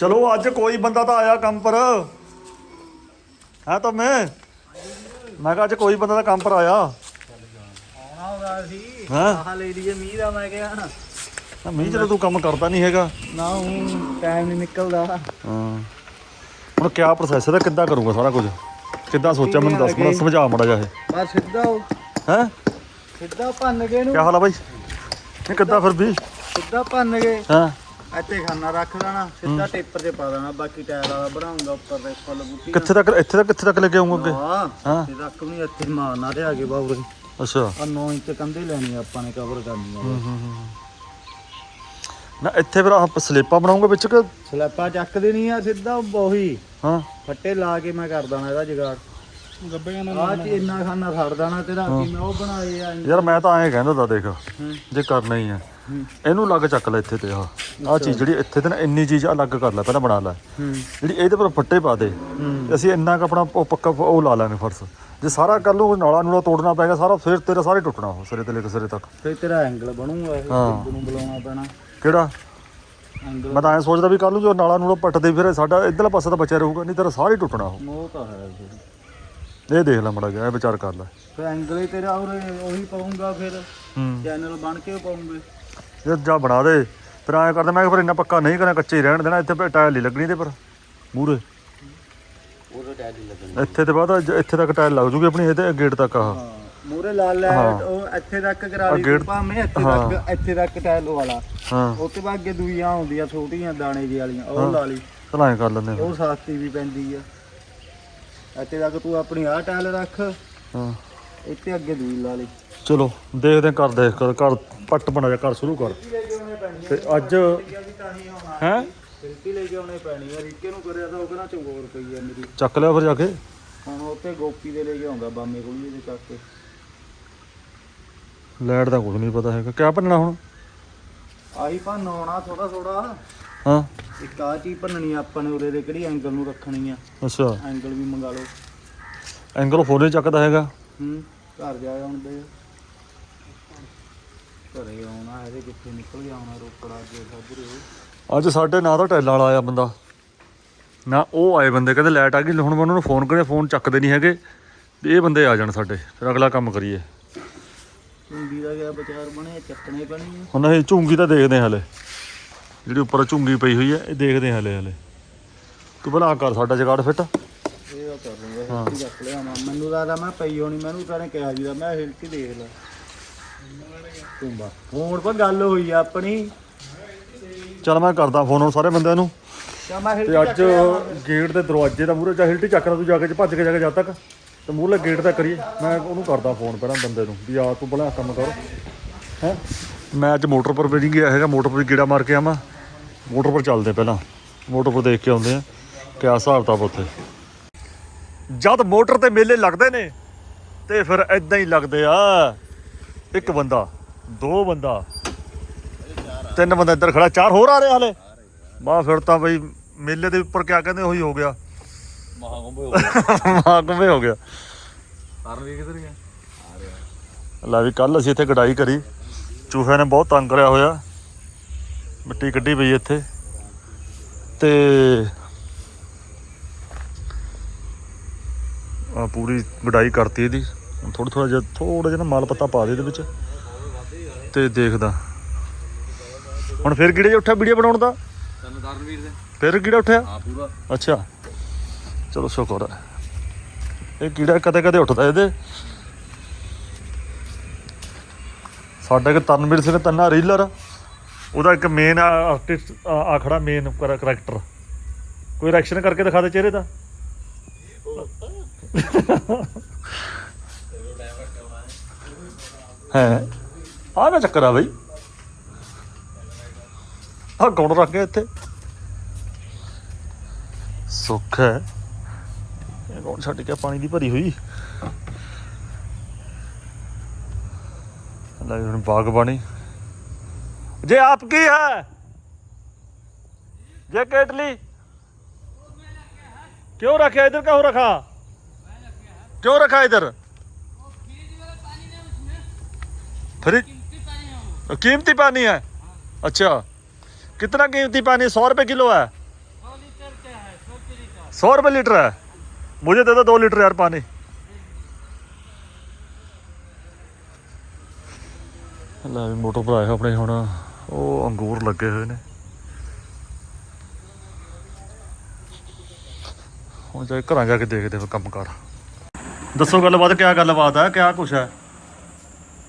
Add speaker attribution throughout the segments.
Speaker 1: ਚਲੋ ਅੱਜ ਕੋਈ ਬੰਦਾ ਤਾਂ ਆਇਆ ਕੰਮ ਪਰ। ਹੈ ਤਾਂ ਮੈਂ ਮੈਂ ਕਿਹਾ ਅੱਜ ਕੋਈ ਬੰਦਾ ਤਾਂ ਕੰਮ ਪਰ ਆਇਆ।
Speaker 2: ਆਉਣਾ ਹੋਗਾ ਸੀ।
Speaker 1: ਹਾਂ?
Speaker 2: ਆਹ ਲੈ ਲਈਏ ਮੀਂਹ ਦਾ ਮੈਂ ਕਿਹਾ।
Speaker 1: ਨਾ ਮੀਂਹ ਜਦੋਂ ਤੂੰ ਕੰਮ ਕਰਦਾ ਨਹੀਂ ਹੈਗਾ।
Speaker 2: ਨਾ ਹੁਣ ਟਾਈਮ ਨਹੀਂ ਨਿਕਲਦਾ।
Speaker 1: ਹਾਂ। ਹੁਣ ਕਿਆ ਪ੍ਰੋਸੈਸ ਹੈ ਕਿੱਦਾਂ ਕਰੂੰਗਾ ਸਾਰਾ ਕੁਝ? ਕਿੱਦਾਂ ਸੋਚਿਆ ਮੈਨੂੰ ਦੱਸ ਮੈਨੂੰ ਸਮਝਾ ਮੜਾ ਜਾ ਇਹ।
Speaker 2: ਬਸ ਸਿੱਧਾ ਉਹ-
Speaker 1: ਹੈ?
Speaker 2: ਸਿੱਧਾ ਭੰਨ ਗਏ ਨੂੰ
Speaker 1: ਕਿਆ ਹਾਲ ਆ ਬਾਈ? ਕਿੱਦਾਂ ਫਿਰ ਵੀ?
Speaker 2: ਸਿੱਧਾ ਭੰਨ ਗਏ
Speaker 1: ਹਾਂ?
Speaker 2: ਇੱਥੇ ਖਾਨਾ ਰੱਖ ਦੇਣਾ ਸਿੱਧਾ ਟੇਪਰ 'ਚ ਪਾ ਦੇਣਾ ਬਾਕੀ ਟਾਇਰ ਵਾਲਾ ਬਣਾਉਂਗਾ ਉੱਪਰ ਦੇ ਫੁੱਲ ਬੂਟੀ
Speaker 1: ਕਿੱਥੇ ਤੱਕ ਇੱਥੇ ਤੱਕ ਕਿੱਥੇ ਤੱਕ ਲੈ ਕੇ ਆਉਂਗਾ ਅੱਗੇ?
Speaker 2: ਹਾਂ
Speaker 1: ਹਾਂ।
Speaker 2: ਤੇ ਰੱਖ ਵੀ ਇੱਥੇ ਮਾਰਨਾ ਤੇ ਆ ਕੇ ਬਾਬਰੇ
Speaker 1: ਅੱਛਾ।
Speaker 2: ਆ 9 ਇੰਚ ਕੰਧੇ ਲੈਣੀ ਆ ਆਪਾਂ ਨੇ ਕਵਰ ਕਰਨੀ ਆ।
Speaker 1: ਨਾ ਇੱਥੇ ਫਿਰ ਆਹ ਸਲੇਪਾਂ ਬਣਾਉਂਗਾ ਵਿੱਚ ਕਿ?
Speaker 2: ਸਲੈਪਾ ਚੱਕ ਦੇਣੀ ਆ ਸਿੱਧਾ ਉਹੀ।
Speaker 1: ਹਾਂ।
Speaker 2: ਫੱਟੇ ਲਾ ਕੇ ਮੈਂ ਕਰ ਦੇਣਾ ਇਹਦਾ ਜਗਾੜ। ਗੱਬੇ ਆ ਚ ਇੰਨਾ ਖਾਨਾ ਛੱਡ ਦੇਣਾ ਤੇਰਾ ਕੀ ਮੈਂ ਉਹ ਬਣਾਏ ਆ।
Speaker 1: ਯਾਰ ਮੈਂ ਤਾਂ ਐਂ ਕਹਿੰਦਾ ਤਾਂ ਦੇਖ। ਜੇ ਕਰਨਾ ਹੀ ਹੂੰ। ਇਹਨੂੰ ਲੱਗ ਚੱਕ ਲੈ ਇੱਥੇ ਤੇ ਆਹ। ਆਹ ਚੀਜ਼ ਜਿਹੜੀ ਇੱਥੇ ਤੇ ਨਾ ਇੰਨੀ ਚੀਜ਼ ਅਲੱਗ ਕਰ ਲੈ ਪਹਿਲਾਂ ਬਣਾ ਲੈ। ਜਿਹੜੀ ਇਹਦੇ ਪਰ ਫੱਟੇ ਪਾ ਦੇ। ਤੇ ਅਸੀਂ ਇੰਨਾ ਕੁ ਆਪਣਾ ਉਹ ਪੱਕਾ ਉਹ ਲਾ ਲਾਂਗੇ ਫਰਸ਼। ਜੇ ਸਾਰਾ ਕਰ ਲੂ ਨਾਲਾ ਨੂਲਾ ਤੋੜਨਾ ਪੈਗਾ ਸਾਰਾ ਫਿਰ ਤੇਰਾ ਸਾਰੇ ਟੁੱਟਣਾ ਉਹ ਸਿਰੇ ਤੇ ਲੈ ਕੇ ਸਿਰੇ ਤੱਕ।
Speaker 2: ਫੇ ਤੇਰਾ ਐਂਗਲ ਬਣੂਗਾ ਇਹ ਨੂੰ ਬੁਲਾਉਣਾ ਪੈਣਾ।
Speaker 1: ਕਿਹੜਾ? ਮੈਂ ਤਾਂ ਐਂ ਸੋਚਦਾ ਵੀ ਕੱਲ ਨੂੰ ਜੋ ਨਾਲਾ ਨੂਲਾ ਪੱਟਦੇ ਫਿਰ ਸਾਡਾ ਇਧਰਲਾ ਪਾਸਾ ਤਾਂ ਬਚਿਆ ਰਹੂਗਾ ਨਹੀਂ ਤੇਰਾ ਸਾਰੇ ਟੁੱਟਣਾ ਉਹ।
Speaker 2: ਮੋਹ ਤਾਂ ਹੈ ਫਿਰ
Speaker 1: ਇਹ ਦੇਖ ਲੈ ਮੜਾ ਜਾ ਇਹ ਵਿਚਾਰ ਕਰ ਲੈ।
Speaker 2: ਫੇ ਐਂਗਲ ਹੀ ਤੇਰਾ ਉਰੇ ਉਹੀ ਪਾਉਂਗਾ ਫਿਰ। ਚੈਨਲ ਬਣ ਕੇ ਪਾਉਂਗੇ
Speaker 1: ਜੇ ਜਾ ਬਣਾ ਦੇ। ਫਿਰ ਐਂ ਕਰਦੇ ਮੈਂ ਕਿਹਾ ਫਿਰ ਇੰਨਾ ਪੱਕਾ ਨਹੀਂ ਕਰਨਾ ਕੱਚੇ ਹੀ ਰਹਿਣ ਦੇਣਾ ਇੱਥੇ ਟਾਇਲ ਨਹੀਂ ਲੱਗਣੀ ਤੇ ਪਰ ਮੂਰੇ
Speaker 2: ਉਹਦੇ ਲੱਗਣ।
Speaker 1: ਇੱਥੇ ਤੇ ਬਾਅਦ ਇੱਥੇ ਤੱਕ ਟਾਇਲ ਲੱਗ ਜੂਗੀ ਆਪਣੀ ਇਹਦੇ ਗੇਟ ਤੱਕ ਆਹ।
Speaker 2: ਮੂਰੇ ਲਾਲ ਲੈ ਉਹ ਇੱਥੇ ਤੱਕ ਕਰਾ ਲਈ ਭਾਵੇਂ ਇੱਥੇ। ਤੱਕ ਇੱਥੇ ਤੱਕ ਟਾਇਲ ਵਾਲਾ।
Speaker 1: ਹਾਂ।
Speaker 2: ਉਹ ਤੋਂ ਬਾਅਦ ਅੱਗੇ ਦੂਈਆਂ ਹੁੰਦੀਆਂ ਛੋਟੀਆਂ ਦਾਣੇ ਜੀ ਵਾਲੀਆਂ ਉਹ ਲਾ ਲਈ।
Speaker 1: ਚਲ ਐਂ ਕਰ ਲੈਂਦੇ।
Speaker 2: ਉਹ ਸਸਤੀ ਵੀ ਪੈਂਦੀ ਆ। ਇੱਥੇ ਤੱਕ ਤੂੰ ਆਪਣੀ ਆਹ ਟਾਇਲ ਰੱਖ।
Speaker 1: ਹਾਂ।
Speaker 2: ਇੱਥੇ ਅੱਗੇ ਦੂਈ ਲਾ ਲਈ।
Speaker 1: ਚਲੋ ਦੇਖਦੇ ਹਾਂ, ਕਰ ਦੇਖ ਕਰ ਘਰ ਪੱਟ ਬਣਾ ਜਾ ਘਰ ਸ਼ੁਰੂ ਕਰ। ਤੇ ਅੱਜ
Speaker 2: ਹੀ? ਫਿਰਤੀ ਲੈ ਕੇ ਆਉਣੇ ਪੈਣੀ ਆ ਰਿੱਕੇ ਨੂੰ ਕਰਿਆ ਤਾਂ ਉਹ ਕਹਿੰਦਾ ਚੰਗੋਰ ਪਈ ਆ ਮੇਰੀ।
Speaker 1: ਚੱਕ ਲਿਆ ਫਿਰ ਜਾ ਕੇ।
Speaker 2: ਹੁਣ ਉੱਥੇ ਗੋਪੀ ਦੇ ਲੈ ਕੇ ਆਉਂਦਾ ਬਾਮੇ ਕੋਲ ਇਹਦੇ ਚੱਕ ਕੇ।
Speaker 1: ਲਾਈਟ ਦਾ ਕੁਝ ਨਹੀਂ ਪਤਾ ਹੈਗਾ। ਕਿਆ ਭੰਨਣਾ ਹੁਣ?
Speaker 2: ਆਹੀ ਭੰਨ ਆਉਣਾ ਥੋੜਾ ਥੋੜਾ
Speaker 1: ਹਾਂ।
Speaker 2: ਇੱਕ ਆ ਚੀਜ਼ ਭੰਨਣੀ ਆ ਆਪਾਂ ਨੇ ਉਰੇ ਦੇ ਕਿਹੜੀ ਐਂਗਲ ਨੂੰ ਰੱਖਣੀ ਆ?
Speaker 1: ਅੱਛਾ।
Speaker 2: ਐਂਗਲ ਵੀ ਮੰਗਾ ਲਓ।
Speaker 1: ਐਂਗਲ ਫੋਨ ਹੀ ਚੱਕਦਾ ਹੈਗਾ।
Speaker 2: ਹੂੰ ਘਰ ਜਾ ਆਉਂਦੇ ਘਰੇ ਆਉਣਾ ਇਹਦੇ ਕਿੱਥੇ ਨਿਕਲ ਗਿਆ ਆਉਣਾ ਰੋਪੜਾ ਅੱਗੇ ਸਾਜਰੇ
Speaker 1: ਅੱਜ ਸਾਡੇ ਨਾਂ ਦਾ ਟੈਲਾਂ ਵਾਲਾ ਆਇਆ ਬੰਦਾ। ਨਾ ਉਹ ਆਏ ਬੰਦੇ ਕਹਿੰਦੇ ਲਾਈਟ ਆ ਗਈ ਹੁਣ ਮੈਂ ਉਹਨਾਂ ਨੂੰ ਫੋਨ ਕਰਿਆ ਫੋਨ ਚੱਕਦੇ ਨਹੀਂ ਹੈਗੇ। ਵੀ ਇਹ ਬੰਦੇ ਆ ਜਾਣ ਸਾਡੇ ਫਿਰ ਅਗਲਾ ਕੰਮ ਕਰੀਏ।
Speaker 2: ਝੁੰਡੀ ਦਾ ਗਿਆ ਵਿਚਾਰ ਬਣਿਆ ਚੱਕਣੇ ਪੈਣੀ ਆ।
Speaker 1: ਹੁਣ ਅਸੀਂ ਝੁੰਗੀ ਤਾਂ ਦੇਖਦੇ ਹਾਂ ਹਲੇ। ਜਿਹੜੀ ਉੱਪਰ ਝੁੰਗੀ ਪਈ ਹੋਈ ਹੈ ਇਹ ਦੇਖਦੇ ਹਾਂ ਹਲੇ ਹਲੇ। ਤੂੰ ਭਲਾ ਕਰ ਸਾਡਾ ਜਗਾੜ ਫਿੱਟ।
Speaker 2: ਇਹ ਆ ਕਰ ਲੂੰਗਾ ਹਿਲਕੀ ਚੱਕ ਲਿਆ ਮੈਂ। ਮੈਨੂੰ ਲੱਗਦਾ ਮੈਂ ਪਈ ਹੋਣੀ ਮੈਨੂੰ ਤਾਂ ਨੇ ਕਿਹਾ ਜੀ ਦਾ ਮੈਂ ਹਿਲਕੀ ਦੇਖ ਲੈ। ਤੂੰ ਬਾ ਹੁਣ ਪਰ ਗੱਲ ਹੋਈ ਆ ਆਪਣੀ।
Speaker 1: ਚਲ ਮੈਂ ਕਰਦਾ ਫੋਨ ਹੁਣ ਸਾਰੇ ਬੰਦਿਆਂ ਨੂੰ।
Speaker 2: ਮੈਂ
Speaker 1: ਤੇ ਅੱਜ ਗੇਟ ਦੇ ਦਰਵਾਜ਼ੇ ਦਾ ਮੂਹਰੇ ਚਾਹੇ ਹਿਲਟੀ ਚੱਕਦਾ ਤੂੰ ਜਾ ਕੇ ਭੱਜ ਕੇ ਜਾ ਕੇ ਜਦ ਤੱਕ। ਤੇ ਮੂਹਰਲੇ ਗੇਟ ਦਾ ਕਰੀਏ। ਮੈਂ ਉਹਨੂੰ ਕਰਦਾ ਫੋਨ ਪਹਿਲਾਂ ਬੰਦੇ ਨੂੰ ਵੀ ਆ ਤੂੰ ਭਲਾ ਕੰਮ ਕਰ। ਹੈ? ਮੈਂ ਅੱਜ ਮੋਟਰ ਪਰ ਵੀ ਨਹੀਂ ਗਿਆ ਹੈਗਾ ਮੋਟਰ ਪਰ ਗੇੜਾ ਮਾਰ ਕੇ ਆਵਾਂ। ਮੋਟਰ ਪਰ ਚੱਲਦੇ ਪਹਿਲਾਂ। ਮੋਟਰ ਪਰ ਦੇਖ ਕੇ ਆਉਂਦੇ ਆ ਕਿਆ ਹਿਸਾਬ ਕਿਤਾਬ ਉੱਥੇ। ਜਦ ਮੋਟਰ ਤੇ ਮੇਲੇ ਲੱਗਦੇ ਨੇ ਤੇ ਫਿਰ ਐਦਾਂ ਹੀ ਲੱਗਦੇ ਆ। ਇੱਕ ਬੰਦਾ ਦੋ ਬੰਦਾ। ਤਿੰਨ ਬੰਦਾ ਇੱਧਰ ਖੜਾ ਚਾਰ ਹੋਰ ਆ ਰਹੇ ਹਾਲੇ। ਬਾ ਫਿਰ ਤਾਂ ਬਈ ਮੇਲੇ ਦੇ ਉੱਪਰ ਕਿਆ ਕਹਿੰਦੇ ਉਹੀ ਹੋ ਗਿਆ।
Speaker 2: ਮਹਾਕੁੰਭ
Speaker 1: ਮਹਾਕੁੰਭੇ ਹੋ ਗਿਆ।
Speaker 2: ਕਰਨ ਵੀ ਕਿੱਧਰ ਗਿਆ?
Speaker 1: ਲੈ ਵੀ ਕੱਲ ਅਸੀਂ ਇੱਥੇ ਕਰੀ। ਚੂਹਿਆਂ ਨੇ ਬਹੁਤ ਤੰਗ ਕਰਿਆ ਹੋਇਆ। ਮਿੱਟੀ ਕੱਢੀ ਪਈ ਇੱਥੇ। ਤੇ ਆ ਪੂਰੀ ਗਡਾਈ ਕਰਤੀ ਇਹਦੀ। ਥੋੜਾ ਥੋੜਾ ਜਿਹਾ ਥੋੜਾ ਜਿਹਾ ਮਾਲ ਪੱਤਾ ਪਾ ਦੇ ਇਹਦੇ ਵਿੱਚ। ਤੇ ਦੇਖਦਾ। ਹੁਣ ਫਿਰ ਕਿਹੜੇ ਉੱਠਿਆ ਵੀਡੀਓ ਬਣਾਉਣ ਦਾ? ਫਿਰ ਕਿਹੜਾ ਉੱਠਿਆ?
Speaker 2: ਹਾਂ ਪੂਰਾ।
Speaker 1: ਅੱਛਾ। ਚਲੋ ਸ਼ੁਕਰ ਹੈ। ਇਹ ਕੀੜਾ ਕਦੇ ਕਦੇ ਉੱਠਦਾ ਇਹਦੇ। ਸਾਡਾ ਇੱਕ ਤਨਵੀਰ ਸਿੰਘ ਤੰਨਾ ਰੀਲਰ। ਉਹਦਾ ਇੱਕ ਮੇਨ ਆਰਟਿਸਟ ਆਖੜਾ ਮੇਨ ਕਰੈਕਟਰ ਕੋਈ ਰਿਐਕਸ਼ਨ ਕਰਕੇ ਦਿਖਾ ਦੇ ਚਿਹਰੇ ਦਾ। ਹੈ। ਆ ਨਾ ਚੱਕਰ ਆ ਬਈ ਆ ਕੌਣ ਰੱਖ ਗਿਆ ਇੱਥੇ ਸੁੱਖ ਹੈ ਇਹ ਕੌਣ ਛੱਡ ਗਿਆ ਪਾਣੀ ਦੀ ਭਰੀ ਹੋਈ ਲੈ ਵੀ ਹੁਣ ਬਾਗਬਾਨੀ ਜੇ ਆਪ ਕੀ ਹੈ ਜੇ केटली क्यों रखा इधर क्यों रखा क्यों रखा इधर फ्रिज कीमती पानी है अच्छा कितना कीमती पानी सौ रुपए किलो है सौ रुपये लीटर है मुझे दे दो दो लीटर यार पानी ਲੈ ਵੀ ਮੋਟਰ ਭਰਾਏ ਆਪਣੇ ਹੁਣ ਉਹ ਅੰਗੂਰ ਲੱਗੇ ਹੋਏ ਨੇ ਹੁਣ ਜਾ ਕੇ ਘਰਾਂ ਜਾ ਕੇ ਦੇਖਦੇ ਫਿਰ ਕੰਮ ਕਰ ਦੱਸੋ ਗੱਲਬਾਤ ਕਿਆ ਗੱਲਬਾਤ ਹੈ ਕਿਆ ਕੁਛ ਹੈ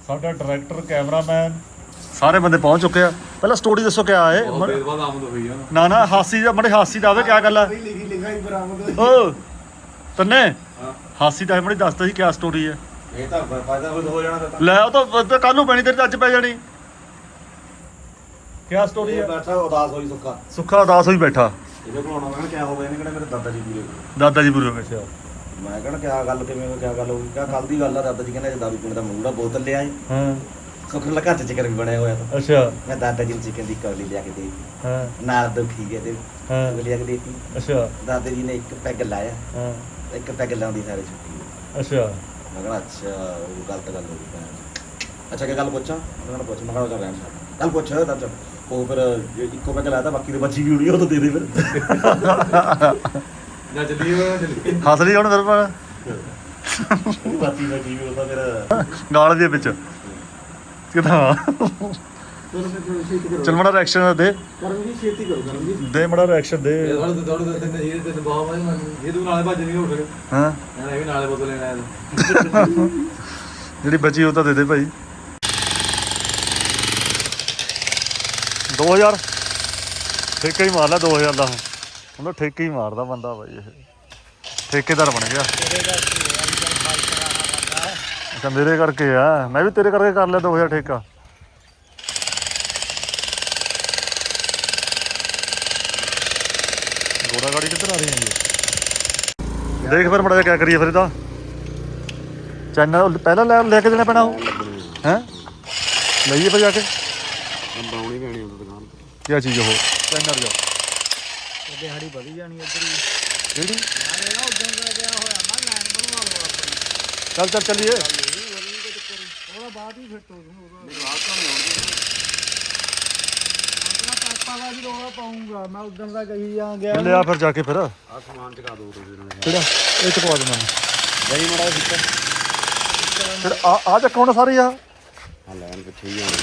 Speaker 1: ਸਾਡਾ ਡਾਇਰੈਕਟਰ ਕੈਮਰਾਮੈਨ ਸਾਰੇ ਬੰਦੇ ਪਹੁੰਚ ਚੁੱਕੇ ਆ। ਪਹਿਲਾਂ ਸਟੋਰੀ ਦੱਸੋ ਕਿਆ ਹੈ?
Speaker 3: ਬਾਅਦ ਆਮਦ ਹੋਈ ਆ
Speaker 1: ਨਾ। ਨਾ ਹਾਸੀ ਦਾ ਮੜੇ ਹਾਸੀ ਦਾ ਆਵੇ ਕਿਆ ਗੱਲ ਹੈ
Speaker 2: ਲਿਖੀ ਲਿਖਾਈ ਬਰਾਮਦ
Speaker 1: ਓ ਤੰਨੇ
Speaker 3: ਹਾਂ।
Speaker 1: ਹਾਸੀ ਦਾ ਮੜੀ ਦੱਸਦਾ ਸੀ ਕਿਆ ਸਟੋਰੀ ਹੈ
Speaker 3: ਇਹ ਤਾਂ ਫਾਇਦਾ ਹੋ ਜਾਣਾ ਤਾਂ
Speaker 1: ਲੈ ਉਹ ਤਾਂ ਕੱਲ ਨੂੰ ਪੈਣੀ ਤੇਰੇ ਤੇ ਅੱਜ ਪੈ ਜਾਣੀ। ਕਿਆ ਸਟੋਰੀ ਹੈ
Speaker 3: ਬੈਠਾ ਉਦਾਸ ਹੋਈ ਸੁੱਕਾ
Speaker 1: ਸੁੱਖਾ ਉਦਾਸ ਹੋਈ ਬੈਠਾ।
Speaker 3: ਇਹਦੇ ਕੋਲ ਆਉਣਾ ਮੈਂ ਕਿਹਾ ਕਿਆ ਹੋ ਗਿਆ ਇਹਨੇ ਕਿਹੜਾ ਮੇਰੇ ਦਾਦਾ ਜੀ ਪੂਰੇ।
Speaker 1: ਦਾਦਾ ਜੀ ਬੁਰੇ ਹੋ ਗਏ ਸੀ
Speaker 3: ਮੈਂ ਕਹਿੰਦਾ ਕਿਆ ਗੱਲ ਕਿਵੇਂ ਕਿਆ ਗੱਲ ਹੋ ਗਈ ਕਿਆ ਕੱਲ ਦੀ ਗੱਲ ਆ ਦਾਦਾ ਜੀ ਕਹਿੰਦੇ ਜੇ ਦਾਰੂ ਪੀਣ ਦਾ ਮੂੜਾ ਬੋਤਲ ਲਿਆ
Speaker 1: ਹਾਂ।
Speaker 3: ਨਾਲ ਘਰ ਚ ਚਿਕਨ ਵੀ ਬਣਿਆ ਹੋਇਆ ਤਾਂ
Speaker 1: ਅੱਛਾ।
Speaker 3: ਮੈਂ ਦਾਦਾ ਜੀ ਨੂੰ ਚਿਕਨ ਦੀ ਕੌਲੀ ਲਿਆ ਕੇ ਦੇ ਦਿੱਤੀ।
Speaker 1: ਹਾਂ।
Speaker 3: ਨਾਲ ਦੁਖੀ ਗਏ ਤੇ
Speaker 1: ਹਾਂ।
Speaker 3: ਲਿਆ ਕੇ ਦੇ ਦਿੱਤੀ।
Speaker 1: ਅੱਛਾ।
Speaker 3: ਦਾਦੇ ਜੀ ਨੇ ਇੱਕ ਪੈਗ ਲਾਇਆ।
Speaker 1: ਹਾਂ।
Speaker 3: ਇੱਕ ਪੈਗ ਲਾਉਂਦੀ ਸਾਰੇ ਛੁੱਟੀ।
Speaker 1: ਅੱਛਾ।
Speaker 3: ਮੈਂ ਕਹਿੰਦਾ ਅੱਛਾ ਉਹ ਗਲਤ ਗੱਲ ਹੋ ਗਈ। ਅੱਛਾ ਕੀ ਗੱਲ ਪੁੱਛਾਂ? ਮੈਂ ਕਹਿੰਦਾ ਪੁੱਛ ਮੈਂ ਕਹਿੰਦਾ ਚੱਲ ਰਹਿਣ ਛੱਡ ਗੱਲ ਪੁੱਛ ਤਾਂ ਚੱਲ। ਉਹ ਫਿਰ ਜੇ ਇੱਕੋ ਪੈਗ ਲਾਇਆ ਤਾਂ ਬਾਕੀ ਦੇ ਬੱਚੀ ਵੀ ਹੋਣੀ ਉਹ ਤਾਂ ਦੇ ਦੇ ਫਿਰ।
Speaker 4: ਜਾਂ ਚੱਲੀਏ ਵਾ ਚੱਲੀਏ
Speaker 1: ਹੱਸ ਲਈ ਹੁਣ ਮੇਰੇ ਪਾ
Speaker 3: ਬਾਕੀ ਬੱਚੀ ਵੀ ਉਹ ਤਾਂ ਫਿਰ
Speaker 1: ਗਾਲ ਦੇ ਵਿੱਚ। ਕਿਦਾਂ? ਚਲ ਮੜਾ ਰਿਐਕਸ਼ਨ ਦੇ।
Speaker 2: ਕਰਮ ਜੀ ਛੇਤੀ ਕਰੋ ਕਰਮ ਜੀ
Speaker 1: ਦੇ ਮੜਾ ਰਿਐਕਸ਼ਨ ਦੇ।
Speaker 4: ਤਿੰਨ ਤਿੰਨ ਇਹ ਤੂੰ ਨਾਲੇ ਭੱਜ ਨਹੀਂ ਹਾਂ। ਵੀ ਨਾਲੇ ਬੋਤਲ ਲੈਣਾ
Speaker 1: ਜਿਹੜੀ ਬਚੀ ਉਹ ਤਾਂ ਦੇ ਦੇ ਭਾਈ। 2000 ਠੇਕਾ ਹੀ ਮਾਰ ਲਿਆ 2000 ਦਾ। ਉਹਦਾ ਠੇਕਾ ਹੀ ਮਾਰਦਾ ਬੰਦਾ ਭਾਈ ਇਹ। ਠੇਕੇਦਾਰ ਬਣ ਗਿਆ। ਅੱਛਾ ਮੇਰੇ ਕਰਕੇ ਆ। ਮੈਂ ਵੀ ਤੇਰੇ ਕਰਕੇ ਕਰ ਲਿਆ 2000 ਠੇਕਾ। ਗੋੜਾ ਗਾੜੀ ਕਿੱਧਰ ਆ ਰਹੀ ਹੈ ਦੇਖ ਫਿਰ ਮੜਾ ਕਿਆ ਕਰੀਏ ਫਿਰ ਇਹਦਾ ਚੈਨਲ ਪਹਿਲਾਂ ਲੈ ਲੈ ਕੇ ਦੇਣਾ ਪੈਣਾ ਉਹ। ਹੈ? ਲਈਏ ਫਿਰ ਜਾ ਕੇ।
Speaker 3: ਬਣਾਉਣੀ ਪੈਣੀ ਉਹ ਦੁਕਾਨ
Speaker 1: ਕੀ ਚੀਜ਼ ਉਹ? ਚੈਨਲ ਜਾ।
Speaker 2: ਦਿਹਾੜੀ ਵਧੀ ਜਾਣੀ ਇੱਧਰ ਹੀ
Speaker 1: ਕਿਹੜੀ?
Speaker 2: ਮੈਂ ਨਾ ਉਦੋਂ ਦਾ ਗਿਆ ਹੋਇਆ ਮੈਂ ਲਾਈਨ ਬਣਵਾ ਆਪਣੀ।
Speaker 1: ਚੱਲ ਚੱਲ ਚੱਲੀਏ।
Speaker 2: ਬਾਅਦ ਹੀ ਫਿੱਟ ਹੋ ਜੂ ਉਹਦਾ। ਆਪਣਾ ਪਾਪਾ ਦਾ ਵੀ ਰੋਣਾ ਪਾਉਂਗਾ ਮੈਂ ਉਦੋਂ ਦਾ ਕਹੀ ਜਾਂ ਗਿਆ
Speaker 1: ਲਿਆ ਫਿਰ ਜਾ ਕੇ ਫਿਰ।
Speaker 3: ਆ ਸਮਾਨ ਚਕਾ ਦੋ ਤੁਸੀਂ ਇਹਨਾਂ ਨੇ
Speaker 1: ਕਿਹੜਾ? ਇਹ ਚਕਵਾ
Speaker 3: ਨਹੀਂ ਮੜਾ ਸਿੱਕਾ
Speaker 1: ਫਿਰ ਆ ਆ ਚੱਕਣਾ ਸਾਰੀ ਆ।
Speaker 3: ਆ ਲੈਣ ਪਿੱਛੇ ਹੀ ਹੈ ਨੂੰ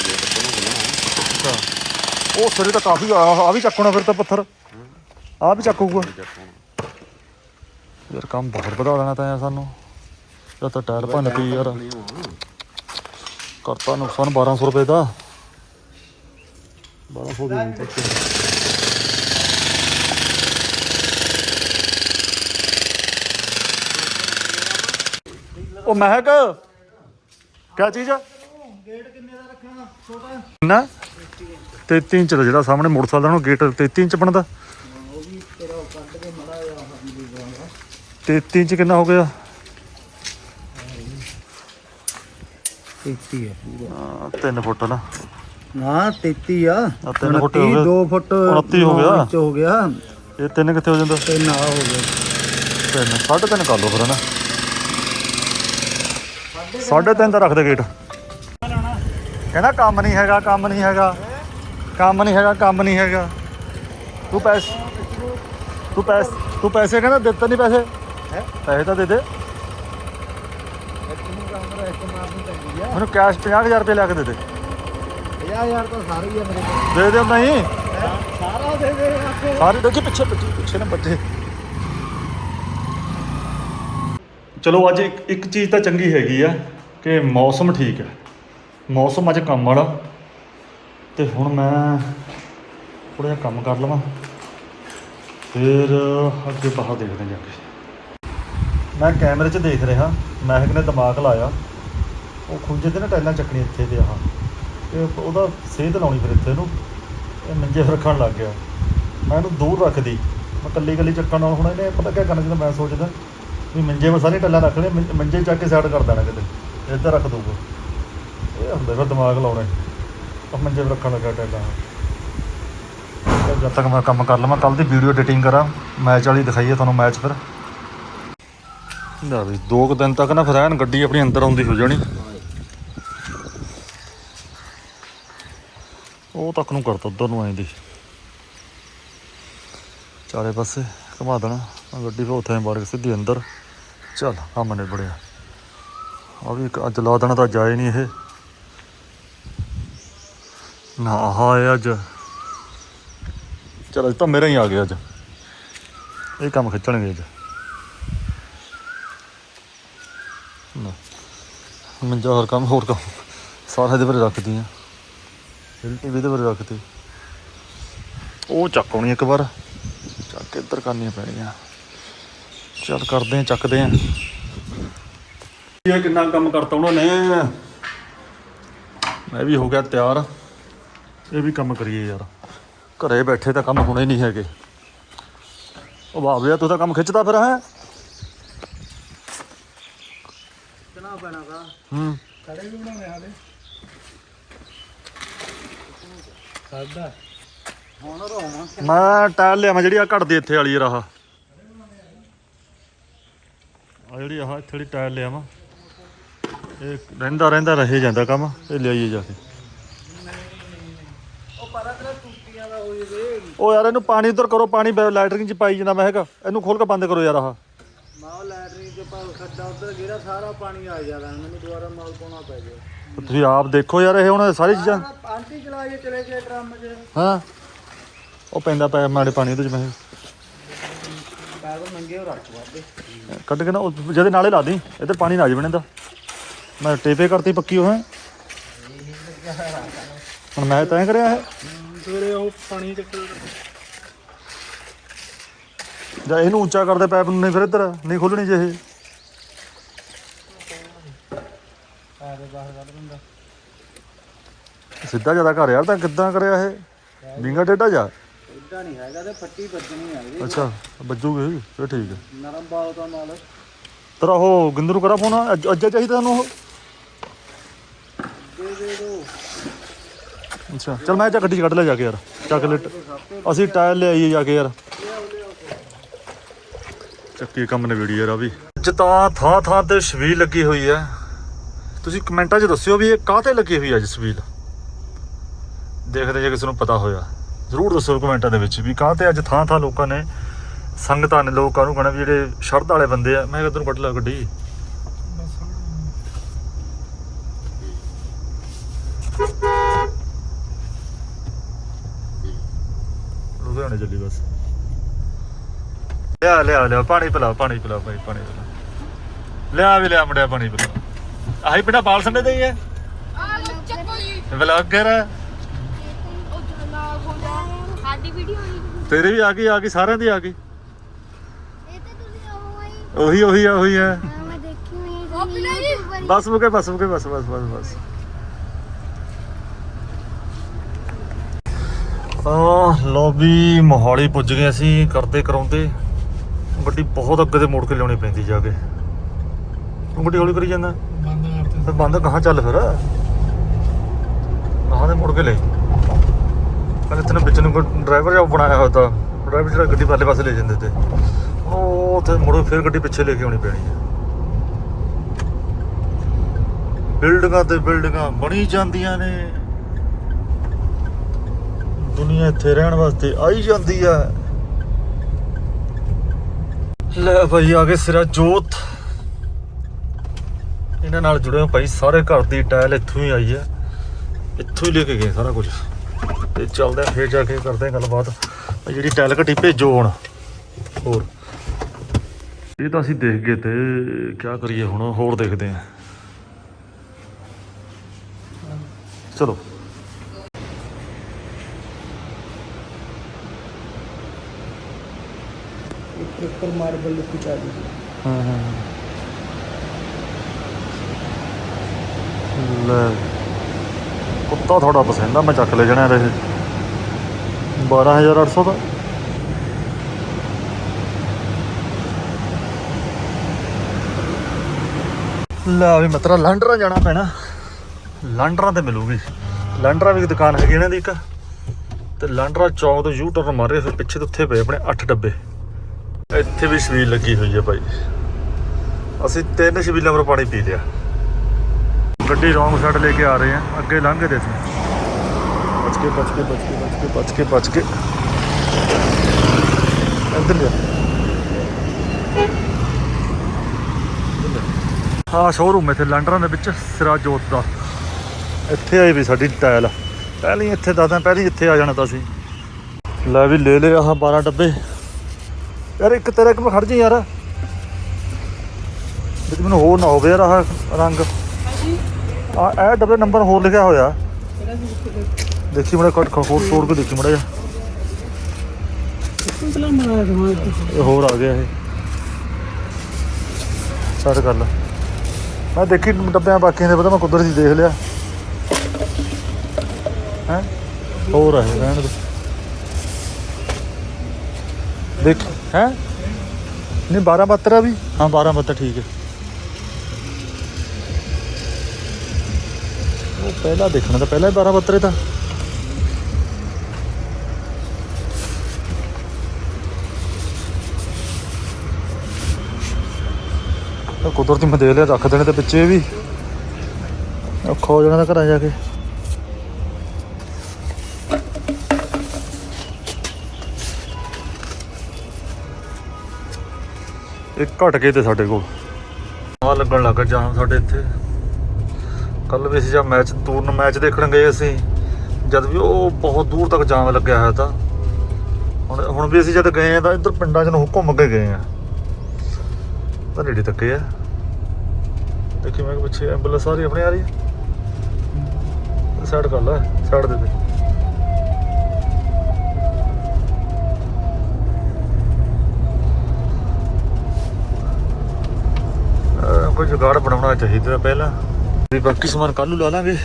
Speaker 1: ਅੱਛਾ। ਉਹ ਸਿਰੇ ਤਾਂ ਕਾਫੀ ਆ ਆ ਵੀ ਚੱਕਣਾ ਫਿਰ ਤਾਂ ਪੱਥਰ। ਆ ਵੀ ਚੱਕੂਗਾ। ਯਾਰ ਕੰਮ ਬਹੁਤ ਵਧਾ ਦੇਣਾ ਤਾਂ ਸਾਨੂੰ। ਜਦ ਤਾਂ ਟਾਇਰ ਭੰਨ ਪਈ ਯਾਰ। ਕਰਤਾ ਨੁਕਸਾਨ 1200 ਰੁਪਏ ਦਾ। 1200 ਦੀ ਨਹੀਂ ਤਾਂ ਉਹ ਮਹਿਕ ਕਿਆ ਚੀਜ਼ ਆ?
Speaker 2: ਗੇਟ ਕਿੰਨੇ ਦਾ ਰੱਖਣਾ ਛੋਟਾ
Speaker 1: ਨਾ? 33 ਇੰਚ ਦਾ ਜਿਹੜਾ ਸਾਹਮਣੇ ਮੋਟਰਸਾਈਕਲ ਦਾ ਉਹਨੂੰ ਗੇਟ 33 ਇੰਚ ਬਣਦਾ।
Speaker 2: ਉਹ ਵੀ ਤੇਰਾ ਕੱਢ ਕੇ ਮੜਾ ਜਾ ਹੱਥ ਦੀ ਦਵਾਂਗਾ
Speaker 1: 33 ਇੰਚ ਕਿੰਨਾ ਹੋ ਗਿਆ?
Speaker 2: 33 ਹੈ ਪੂਰਾ
Speaker 1: 3 ਫੁੱਟ ਨਾ।
Speaker 2: ਨਾ 33 ਆ।
Speaker 1: ਤਿੰਨ ਫੁੱਟ ਹੋ ਗਿਆ।
Speaker 2: 2 ਫੁੱਟ
Speaker 1: 29 ਹੋ ਗਿਆ।
Speaker 2: ਇੰਚ ਹੋ ਗਿਆ।
Speaker 1: ਇਹ ਤਿੰਨ ਕਿੱਥੇ ਹੋ ਜਾਂਦਾ?
Speaker 2: ਤੇ ਨਾ ਹੋ ਗਿਆ
Speaker 1: ਤਿੰਨ ਸਾਢੇ ਤਿੰਨ ਕਰ ਲਓ ਫਿਰ ਨਾ ਸਾਢੇ ਤਿੰਨ ਦਾ ਰੱਖ ਦੇ ਗੇਟ। ਕਹਿੰਦਾ ਕੰਮ ਨਹੀਂ ਹੈਗਾ ਕੰਮ ਨਹੀਂ ਹੈਗਾ। ਕੰਮ ਨਹੀਂ ਹੈਗਾ ਕੰਮ ਨਹੀਂ ਹੈਗਾ। ਤੂੰ ਪੈਸੇ ਤੂੰ ਪੈਸੇ ਤੂੰ ਪੈਸੇ ਕਹਿੰਦਾ ਦਿੱਤਾ ਨਹੀਂ ਪੈਸੇ?
Speaker 2: ਹੈਂ?
Speaker 1: ਪੈਸੇ ਤਾਂ ਦੇ ਦੇ।
Speaker 2: ਰੈਸਟ ਮਾਰਨੀ ਪੈਂਦੀ ਆ
Speaker 1: ਮੈਨੂੰ ਕੈਸ਼ 50000 ਰੁਪਏ ਲਿਆ ਕੇ ਦੇ ਦੇ।
Speaker 2: 50000 ਤਾਂ ਸਾਰੇ ਹੀ ਆ ਮੇਰੇ ਕੋਲ।
Speaker 1: ਦੇ ਦੇ ਨਹੀਂ?
Speaker 2: ਸਾਰਾ ਦੇ ਦੇ ਆਪੇ।
Speaker 1: ਸਾਰੇ ਦੇਖੀ ਪਿੱਛੇ ਪਿੱਛੇ ਪਿੱਛੇ ਨਾ ਬੱਚੇ ਚਲੋ ਅੱਜ ਇੱਕ ਇੱਕ ਚੀਜ਼ ਤਾਂ ਚੰਗੀ ਹੈਗੀ ਆ ਕਿ ਮੌਸਮ ਠੀਕ ਹੈ ਮੌਸਮ ਅੱਜ ਕੰਮ ਵਾਲਾ। ਤੇ ਹੁਣ ਮੈਂ ਥੋੜਾ ਜਿਹਾ ਕੰਮ ਕਰ ਲਵਾਂ। ਫਿਰ ਅੱਗੇ ਬਾਹਰ ਦੇਖਦੇ ਜਾ ਕੇ। ਮੈਂ ਕੈਮਰੇ 'ਚ ਦੇਖ ਰਿਹਾ। ਮਹਿਕ ਨੇ ਦਿਮਾਗ ਲਾਇਆ। ਉਹ ਖੁੰਝੇ ਤੇ ਨਾ ਟਾਈਲਾਂ ਚੱਕਣੀ ਇੱਥੇ ਤੇ ਆਹ। ਤੇ ਉਹਦਾ ਸੇਧ ਲਾਉਣੀ ਫਿਰ ਇੱਥੇ ਨੂੰ ਇਹ ਮੰਜੇ ਫਿਰ ਰੱਖਣ ਲੱਗ ਗਿਆ। ਮੈਂ ਇਹਨੂੰ ਦੂਰ ਰੱਖਦੀ। ਮੈਂ ਕੱਲੀ ਕੱਲੀ ਚੱਕਣ ਨਾਲ ਹੁਣ ਇਹਨੇ ਪਤਾ ਕਿਆ ਕਰਨਾ, ਜਦੋਂ ਮੈਂ ਸੋਚਦਾ ਵੀ ਮੰਜੇ ਮੈਂ ਸਾਰੀਆਂ ਟੱਲਾਂ ਰੱਖ ਲਏ ਮੰਜੇ ਚੱਕ ਕੇ ਸਾਈਡ ਕਰ ਦੇਣਾ ਕਿਤੇ। ਇੱਧਰ ਰੱਖ ਦੂਗਾ ਇਹ ਹੁੰਦਾ ਫਿਰ ਦਿਮਾਗ ਲਾਉਣਾ। ਉਹ ਮੰਜੇ 'ਤੇ ਰੱਖਣ ਲੱਗਾ ਟੱਲਾਂ ਜਦ ਤੱਕ ਮੈਂ ਕੰਮ ਕਰ ਲਵਾਂ ਕੱਲ ਦੀ ਵੀਡੀਓ ਐਡੀਟਿੰਗ ਕਰਾਂ। ਮੈਚ ਵਾਲੀ ਦਿਖਾਈਏ ਤੁਹਾਨੂੰ ਮੈਚ ਫਿਰ। ਲੈ ਵੀ, ਦੋ ਕੁ ਦਿਨ ਤੱਕ ਨਾ ਫਿਰ ਐਨ ਗੱਡੀ ਆਪਣੀ ਅੰਦਰ ਆਉਂਦੀ ਹੋ ਜਾਣੀ। ਉਹ ਤੱਕ ਨੂੰ ਕਰਤਾ ਉਧਰ ਨੂੰ ਐਂ ਦੀ ਚਾਰੇ ਪਾਸੇ ਘੁਮਾ ਦੇਣਾ ਗੱਡੀ ਫਿਰ ਉੱਥੇ ਬਾੜ ਕੇ ਸਿੱਧੀ ਅੰਦਰ। ਚੱਲ, ਕੰਮ ਨੇ ਬੜਿਆ ਆ ਵੀ ਅੱਜ ਲਾ ਦੇਣਾ ਤਾਂ ਜਾਏ ਨਹੀਂ ਇਹ। ਨਾ ਆਹ ਅੱਜ। ਚਲ, ਅੱਜ ਤਾਂ ਮੇਰੇ ਹੀ ਆ ਗਿਆ ਅੱਜ। ਇਹ ਕੰਮ ਖਿੱਚਣਗੇ ਅੱਜ। ਨਾ। ਮੰਜਾ ਹੋਰ ਕੰਮ ਹੋਰ ਕੰਮ। ਸਾਰਾ ਇਹਦੇ ਪਰ ਰੱਖਦੀ ਆ। ਹਿਲਟੀ ਵੀ ਇਹਦੇ ਪਰ ਰੱਖਦੀ ਉਹ ਚੱਕ ਆਉਣੀ ਇੱਕ ਵਾਰ। ਚੱਕ ਕੇ ਇੱਧਰ ਕਰਨੀਆਂ ਪੈਣੀਆਂ। ਚੱਲ ਕਰਦੇ ਆ ਚੱਕਦੇ ਆ ਇਹ ਕਿੰਨਾ ਕੰਮ ਕਰਤਾ ਉਹਨਾਂ ਨੇ? ਮੈਂ ਵੀ ਹੋ ਗਿਆ ਤਿਆਰ। ਇਹ ਵੀ ਕੰਮ ਕਰੀਏ ਯਾਰ। ਘਰੇ ਬੈਠੇ ਤਾਂ ਕੰਮ ਹੋਣੇ ਨਹੀਂ ਹੈਗੇ। ਉਹ ਬਾਬਿਆ ਤੂੰ ਤਾਂ ਕੰਮ ਖਿੱਚਦਾ ਫਿਰ ਹੈ?
Speaker 2: ਕਿਹਨਾਂ ਪੈਣਾ ਦਾ
Speaker 1: ਹੂੰ।
Speaker 2: ਕੜੇ ਵੀ ਬਣਾਉਣੇ ਹਾਲੇ। ਸਾਦਾ ਹੁਣ ਰੋਵਾਂ
Speaker 1: ਮੈਂ ਟਾਇਲ ਲਿਆ ਮੈਂ ਜਿਹੜੀ ਆ ਘੜਦੀ ਇੱਥੇ ਵਾਲੀ ਰਾਹ। ਆ ਜਿਹੜੀ ਆਹ ਇੱਥੇ ਵਾਲੀ ਟਾਇਲ ਲਿਆ ਵਾ ਇਹ ਰਹਿੰਦਾ ਰਹਿੰਦਾ ਰਹੇ ਜਾਂਦਾ ਕੰਮ ਇਹ ਲਿਆਈਏ ਜਾ ਕੇ।
Speaker 2: ਉਹ ਪਤਾ ਤੇਰਾ ਟੂਟੀਆਂ ਦਾ ਹੋ ਜਵੇ
Speaker 1: ਉਹ ਯਾਰ ਇਹਨੂੰ ਪਾਣੀ ਉਧਰ ਕਰੋ ਪਾਣੀ ਲੈਟਰਿੰਗ ਚ ਪਾਈ ਜਾਂਦਾ ਮੈਂ ਹੈਗਾ। ਇਹਨੂੰ ਖੋਲ ਕੇ ਬੰਦ ਕਰੋ ਯਾਰ ਆਹ।
Speaker 2: ਮਾਲ ਲੈਟਰਿੰਗ ਚ ਪਾ ਖੱਡਾ ਉਧਰ ਗਿਰਾ ਸਾਰਾ ਪਾਣੀ ਆ ਜਾਂਦਾ ਮੈਨੂੰ ਦੁਬਾਰਾ ਮਾਲ ਪਾਉਣਾ ਪੈ ਗਿਆ।
Speaker 1: ਤੁਸੀਂ ਆਪ ਦੇਖੋ ਯਾਰ ਇਹ ਹੁਣ ਸਾਰੀ ਚੀਜ਼ਾਂ
Speaker 2: ਆਂਟੀ ਚਲਾ ਕੇ ਚਲੇ ਗਏ ਡਰਮ 'ਚ।
Speaker 1: ਹਾਂ। ਉਹ ਪੈਂਦਾ ਪੈ ਮਾੜੇ ਪਾਣੀ ਉਹਦੇ ਚ ਮੈਂ
Speaker 2: ਪੈਰ ਨੰਗੇ ਹੋ ਰੱਖ ਵਾਦੇ
Speaker 1: ਕੱਢ ਕੇ ਨਾ ਉਹ ਜਿਹਦੇ ਨਾਲੇ ਲਾ ਦੀ ਇੱਧਰ ਪਾਣੀ ਨਾ ਆ ਜਾਵੇ ਦਾ ਮੈਂ ਟੇਪੇ ਕਰਤੀ ਪੱਕੀ ਉਹ। ਹੈ ਹੁਣ ਮੈਂ ਤਾਂ ਐਂ ਕਰਿਆ ਹੈ
Speaker 2: ਸਵੇਰੇ ਉਹ ਪਾਣੀ ਚੱਕ
Speaker 1: ਜਾਂ ਇਹਨੂੰ ਉੱਚਾ ਕਰਦੇ ਪੈਪ ਨੂੰ ਨਹੀਂ ਫਿਰ ਇੱਧਰ ਨਹੀਂ ਖੋਲਣੀ ਜੇ ਇਹ।
Speaker 2: ਆਦੇ ਬਾਹਰ ਕੱਢ ਦਿੰਦਾ।
Speaker 1: ਸਿੱਧਾ ਜ਼ਿਆਦਾ ਘਰ ਯਾਰ ਤਾਂ ਕਿੱਦਾਂ ਕਰਿਆ ਇਹ? ਵਿੰਗਾ ਟੇਢਾ ਜਾ
Speaker 2: ਇਦਾਂ ਨਹੀਂ ਹੈਗਾ ਤੇ ਫੱਟੀ ਵੱਜਣੀ ਆ ਇਹਦੀ।
Speaker 1: ਅੱਛਾ ਵੱਜੂਗੇ ਫਿਰ ਠੀਕ ਹੈ
Speaker 2: ਨਰਮ ਬਾਲ ਦਾ ਮਾਲ
Speaker 1: ਤੇਰਾ ਉਹ ਗਿੰਦਰ ਕਰਾ ਫੋਨ ਅੱਜ ਅੱਜ ਚਾਹੀਦਾ ਤੁਹਾਨੂੰ ਉਹ?
Speaker 2: ਦੇ ਦੇ ਦੋ।
Speaker 1: ਅੱਛਾ ਚਲ ਮੈਂ ਚਾ ਗੱਡੀ 'ਚ ਕੱਢ ਲੈ ਜਾ ਕੇ ਯਾਰ ਚੱਕ ਲੈ ਅਸੀਂ ਟਾਇਰ ਲੈ ਆਈਏ ਜਾ ਕੇ ਯਾਰ। ਚੱਕੀ ਕੰਮ ਨੇ ਵੀਡੀਓ ਯਾਰ ਆ ਵੀ। ਅੱਜ ਤਾਂ ਥਾਂ ਥਾਂ ਤੇ ਛਬੀਲ ਲੱਗੀ ਹੋਈ ਹੈ ਤੁਸੀਂ ਕਮੈਂਟਾਂ 'ਚ ਦੱਸਿਓ ਵੀ ਇਹ ਕਾਹਤੇ ਲੱਗੀ ਹੋਈ ਹੈ ਅੱਜ ਛਬੀਲ ਦੇਖਦੇ ਜੇ ਕਿਸੇ ਨੂੰ ਪਤਾ ਹੋਇਆ। ਜ਼ਰੂਰ ਦੱਸੋ ਕਮੈਂਟਾਂ ਦੇ ਵਿੱਚ ਵੀ ਕਾਹਤੇ ਅੱਜ ਥਾਂ ਥਾਂ ਲੋਕਾਂ ਨੇ, ਸੰਗਤਾਂ ਨੇ ਲੋਕਾਂ ਨੂੰ ਕਹਣਾ ਵੀ ਜਿਹੜੇ ਸ਼ਰਧ ਵਾਲੇ ਬੰਦੇ ਆ, ਮੈਂ ਕਿਧਰ ਨੂੰ ਕੱਢ ਲਿਆ ਗੱਡੀ। ਲੁਧਿਆਣੇ ਚੱਲੀ ਬਸ। ਲਿਆ ਲਿਆ ਲਿਆ, ਪਾਣੀ ਪਿਲਾ ਪਾਣੀ ਪਿਲਾ ਭਾਈ, ਪਾਣੀ ਪਿਲਾ ਲਿਆ ਵੀ ਲਿਆ ਮੁੰਡਿਆ, ਪਾਣੀ ਪਿਲਾ ਆਹੀ ਪਿੰਡਾ ਬਾਲ ਸੰਡੇ ਦੇ ਹੀ ਹੈ।
Speaker 5: ਆ ਲੋ ਚੱਕੋ ਜੀ
Speaker 1: ਵਲੌਗਰ
Speaker 5: ਉਹ ਜਨਾ ਹੋ। ਜਾ ਸਾਡੀ ਵੀਡੀਓ ਨਹੀਂ
Speaker 1: ਤੇਰੀ ਵੀ ਆ ਗਈ ਆ ਗਈ, ਸਾਰਿਆਂ ਦੀ ਆ ਗਈ।
Speaker 6: ਇਹ ਤਾਂ ਤੁਸੀਂ ਉਹ ਹੀ
Speaker 1: ਉਹੀ ਆ ਉਹੀ ਆ।
Speaker 6: ਮੈਂ ਦੇਖੀ ਹੋਈ
Speaker 5: ਉਹ ਪਿਲਾ ਜੀ
Speaker 1: ਬਸ ਮੁਕੇ ਬਸ ਮੁਕੇ ਬਸ ਬਸ ਬਸ। ਬਸ ਆ ਲੌਬੀ ਮੋਹਾਲੀ ਪੁੱਜ ਗਏ ਅਸੀਂ ਕਰਦੇ ਕਰਾਉਂਦੇ। ਗੱਡੀ ਬਹੁਤ ਅੱਗੇ ਤੇ ਮੋੜ ਕੇ ਲਿਆਉਣੀ ਪੈਂਦੀ ਜਾ ਕੇ। ਤੂੰ ਗੱਡੀ ਹੌਲੀ ਕਰੀ ਜਾਂਦਾ। ਫਿਰ ਬੰਦ ਕਹਾਂ ਚੱਲ ਫਿਰ। ਕਹਾਂ ਦੇ ਮੁੜ ਕੇ ਲੈ। ਕਹਿੰਦੇ ਤੈਨੂੰ ਵਿੱਚ ਨੂੰ ਡਰਾਈਵਰ ਜਿਹਾ ਬਣਾਇਆ ਹੋਇਆ ਤਾਂ ਡਰਾਈਵਰ ਜਿਹੜਾ ਗੱਡੀ ਪਰਲੇ ਪਾਸੇ ਲੈ ਜਾਂਦੇ ਤੇ। ਉਹ ਉੱਥੇ ਮੁੜੋ ਫਿਰ ਗੱਡੀ ਪਿੱਛੇ ਲੈ ਕੇ ਆਉਣੀ ਪੈਣੀ ਹੈ ਬਿਲਡਿੰਗਾਂ ਤੇ ਬਿਲਡਿੰਗਾਂ ਬਣੀ ਜਾਂਦੀਆਂ ਨੇ। ਦੁਨੀਆ ਇੱਥੇ ਰਹਿਣ ਵਾਸਤੇ ਆਈ ਜਾਂਦੀ ਆ। ਲੈ ਭਾਈ ਆ ਕੇ ਸਿਰਾ ਜੋਤ। ਇਹਨਾਂ ਨਾਲ ਜੁੜੇ ਹੋ ਭਾਈ ਸਾਰੇ ਘਰ ਦੀ ਟਾਇਲ ਇੱਥੋਂ ਹੀ ਆਈ ਹੈ। ਇੱਥੋਂ ਹੀ ਲੈ ਕੇ ਗਏ ਸਾਰਾ ਕੁਝ ਤੇ ਚੱਲਦੇ ਆ ਫੇਰ ਜਾ ਕੇ ਕਰਦੇ ਆ ਗੱਲਬਾਤ। ਜਿਹੜੀ ਟਾਇਲ ਘਟੀ ਭੇਜੋ ਹੁਣ। ਹੋਰ। ਇਹ ਤਾਂ ਅਸੀਂ ਦੇਖ ਗਏ ਤੇ ਕੀ ਕਰੀਏ ਹੁਣ ਹੋਰ ਦੇਖਦੇ ਆ ਚਲੋ।
Speaker 2: ਉੱਪਰ ਮਾਰਬਲ ਲੁੱਕ ਚਾ ਦੀ
Speaker 1: ਹਾਂ ਹਾਂ। ਲੈ। ਕੁੱਤਾ ਥੋੜਾ ਪਸੰਦ ਆ, ਮੈਂ ਚੱਕ ਲੈ ਜਣਾ ਰਹੇ 12800 ਦਾ। ਲੈ ਵੀ ਮਤਰਾ, ਲਾਂਡਰਾ ਜਾਣਾ ਪੈਣਾ। ਲਾਂਡਰਾ ਤੇ ਮਿਲੂਗੀ। ਲਾਂਡਰਾ ਵੀ ਦੁਕਾਨ ਹੈਗੀ ਇਹਨਾਂ ਦੀ ਇੱਕ। ਤੇ ਲਾਂਡਰਾ ਚੌਕ ਤੋਂ ਯੂ ਟਰਨ ਮਾਰੇ ਫਿਰ ਪਿੱਛੇ ਤੇ ਉੱਥੇ ਪਏ ਆਪਣੇ 8 ਡੱਬੇ। ਇੱਥੇ ਵੀ ਛਬੀਲ ਲੱਗੀ ਹੋਈ ਹੈ ਭਾਈ। ਅਸੀਂ ਤਿੰਨ ਛਬੀਲਾਂ ਪਰ ਪਾਣੀ ਪੀ ਲਿਆ। ਗੱਡੀ ਰੌਂਗ ਸਾਈਡ ਲੈ ਕੇ ਆ ਰਹੇ ਆ ਅੱਗੇ ਲੰਘ ਗਏ ਸੀ ਬਚ ਕੇ ਬਚ ਕੇ ਬਚ ਕੇ ਬਚ ਕੇ ਬਚ ਕੇ ਬਚ ਕੇ। ਇੱਧਰ ਲਿਆ। ਹਾਂ ਸ਼ੋਰੂਮ ਇੱਥੇ ਲੰਡਰਾਂ ਦੇ ਵਿੱਚ ਸਿਰਾ ਜੋਤ ਦਾ। ਇੱਥੇ ਆਈ ਵੀ ਸਾਡੀ ਟਾਇਲ। ਪਹਿਲਾਂ ਇੱਥੇ ਦੱਸਦਾ ਪਹਿਲਾਂ ਇੱਥੇ ਆ ਜਾਣਾ ਤਾਂ ਸੀ ਲੈ ਵੀ ਲੈ ਲਿਆ ਆਹ 12 ਡੱਬੇ। ਯਾਰ ਇੱਕ ਤੇਰਾ ਇੱਕ ਖੜ ਜੀ ਯਾਰ। ਮੈਨੂੰ ਹੋਰ ਨਾ ਹੋਵੇ ਯਾਰ ਆਹ ਰੰਗ। ਆ ਇਹ ਡੱਬੇ ਨੰਬਰ ਹੋਰ ਲਿਖਿਆ ਹੋਇਆ। ਦੇਖੀ ਮੜਾ ਕੱਟ ਹੋਰ ਤੋੜ ਕੇ ਦੇਖੀ ਮੜਾ ਜਾ ਇਹ ਹੋਰ ਆ ਗਿਆ ਇਹ। ਸਰ ਕਰ ਲਾ ਮੈਂ ਦੇਖੀ ਡੱਬਿਆਂ ਬਾਕੀਆਂ ਦੇ ਪਤਾ ਮੈਂ ਕੁਦਰਤੀ ਦੇਖ ਲਿਆ। ਹੈ? ਹੋਰ ਆ ਰਹਿਣ ਦੇ। ਦੇਖ ਹੈ? ਨਹੀਂ 12 ਬੱਤਰ ਵੀ? ਹਾਂ 12 ਬੱਤਰ ਠੀਕ ਹੈ। ਪਹਿਲਾਂ ਦੇਖਣਾ ਤਾਂ ਪਹਿਲਾਂ ਹੀ 12 ਬੱਤਰੇ ਤਾਂ। ਤਾਂ ਕੁਦਰਤੀ ਮੈਂ ਦੇ ਲਿਆ ਰੱਖ ਦੇਣੇ ਤੇ ਪਿੱਛੇ ਵੀ। ਔਖਾ ਹੋ ਜਾਣਾ ਤਾਂ ਘਰਾਂ ਜਾ ਕੇ। ਇਹ ਘਟ ਕੇ ਤੇ ਸਾਡੇ ਕੋਲ। ਆ ਲੱਗਣ ਲੱਗਾ ਜਾਮ ਸਾਡੇ ਇੱਥੇ। ਕੱਲ ਵੀ ਅਸੀਂ ਜਦ ਮੈਚ ਟੂਰਨ ਮੈਚ ਦੇਖਣ ਗਏ ਅਸੀਂ। ਜਦ ਵੀ ਉਹ ਬਹੁਤ ਦੂਰ ਤੱਕ ਜਾਮ ਲੱਗਿਆ ਹੋਇਆ ਤਾਂ। ਹੁਣ ਹੁਣ ਵੀ ਅਸੀਂ ਜਦ ਗਏ ਆ ਤਾਂ ਇੱਧਰ ਪਿੰਡਾਂ 'ਚ ਨੂੰ ਘੁੰਮ ਕੇ ਗਏ ਆ। ਤਾਂ ਨੇੜੇ ਤੱਕੇ ਆ। ਦੇਖੀ ਮੈਂ ਕਿ ਪਿੱਛੇ ਐਂਬੂਲੈਂਸ ਸਾਰੀ ਆਪਣੇ ਆ ਰਹੀ ਹੈ ਸਾਈਡ ਕਰ ਲੈ, ਸਾਈਡ ਦੇ ਦੇ। ਕੋਈ ਜੁਗਾੜ ਬਣਾਉਣਾ ਚਾਹੀਦਾ ਪਹਿਲਾਂ। ਵੀ ਬਾਕੀ ਸਮਾਨ ਕੱਲ ਨੂੰ ਲਾ ਲਾਂਗੇ।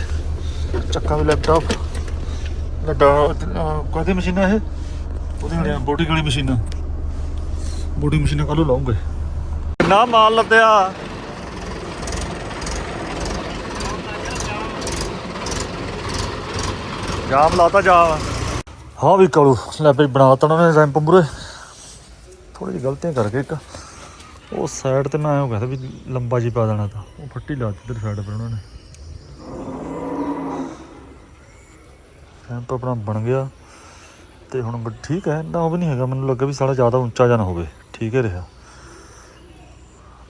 Speaker 1: ਚੱਕਾ ਵੀ ਲੈਪਟਾਪ ਲੱਡਾ ਕਾਹਦੀ ਮਸ਼ੀਨਾਂ ਇਹ? ਉਹਦੀ ਵਾਲੀ ਬੋਟੀ ਵਾਲੀ ਮਸ਼ੀਨਾਂ। ਬੋਟੀ ਮਸ਼ੀਨਾਂ ਕੱਲ ਨੂੰ ਲਾਉਂਗੇ। ਨਾ ਮਾਲ ਲੱਦਿਆ। ਜਾਮ ਲਾਤਾ ਜਾ ਹਾਂ ਵੀ ਕਰੂ ਲੈ ਬਈ ਬਣਾਤਾ ਉਹਨਾਂ ਨੇ ਰੈਂਪ ਮੂਰੇ ਥੋੜੀ ਜਿਹੀ ਗਲਤੀਆਂ ਕਰਕੇ ਇੱਕ। ਉਹ ਸਾਈਡ ਤੇ ਮੈਂ ਉਹ ਕਹਿੰਦਾ ਵੀ ਲੰਬਾ ਜੀ ਪਾ ਦੇਣਾ ਤਾਂ। ਉਹ ਫੱਟੀ ਲਾ ਦਿੱਤੀ ਸਾਈਡ ਪਰ ਉਹਨਾਂ ਨੇ। ਰੈਂਪ ਆਪਣਾ ਬਣ ਗਿਆ ਤੇ ਹੁਣ ਠੀਕ ਹੈ ਨਾ ਉਹ ਵੀ ਨਹੀਂ ਹੈਗਾ। ਮੈਨੂੰ ਲੱਗਾ ਵੀ ਸਾਲਾ ਜ਼ਿਆਦਾ ਉੱਚਾ ਜਾਂ ਨਾ ਹੋਵੇ। ਠੀਕ ਹੈ ਰਿਹਾ।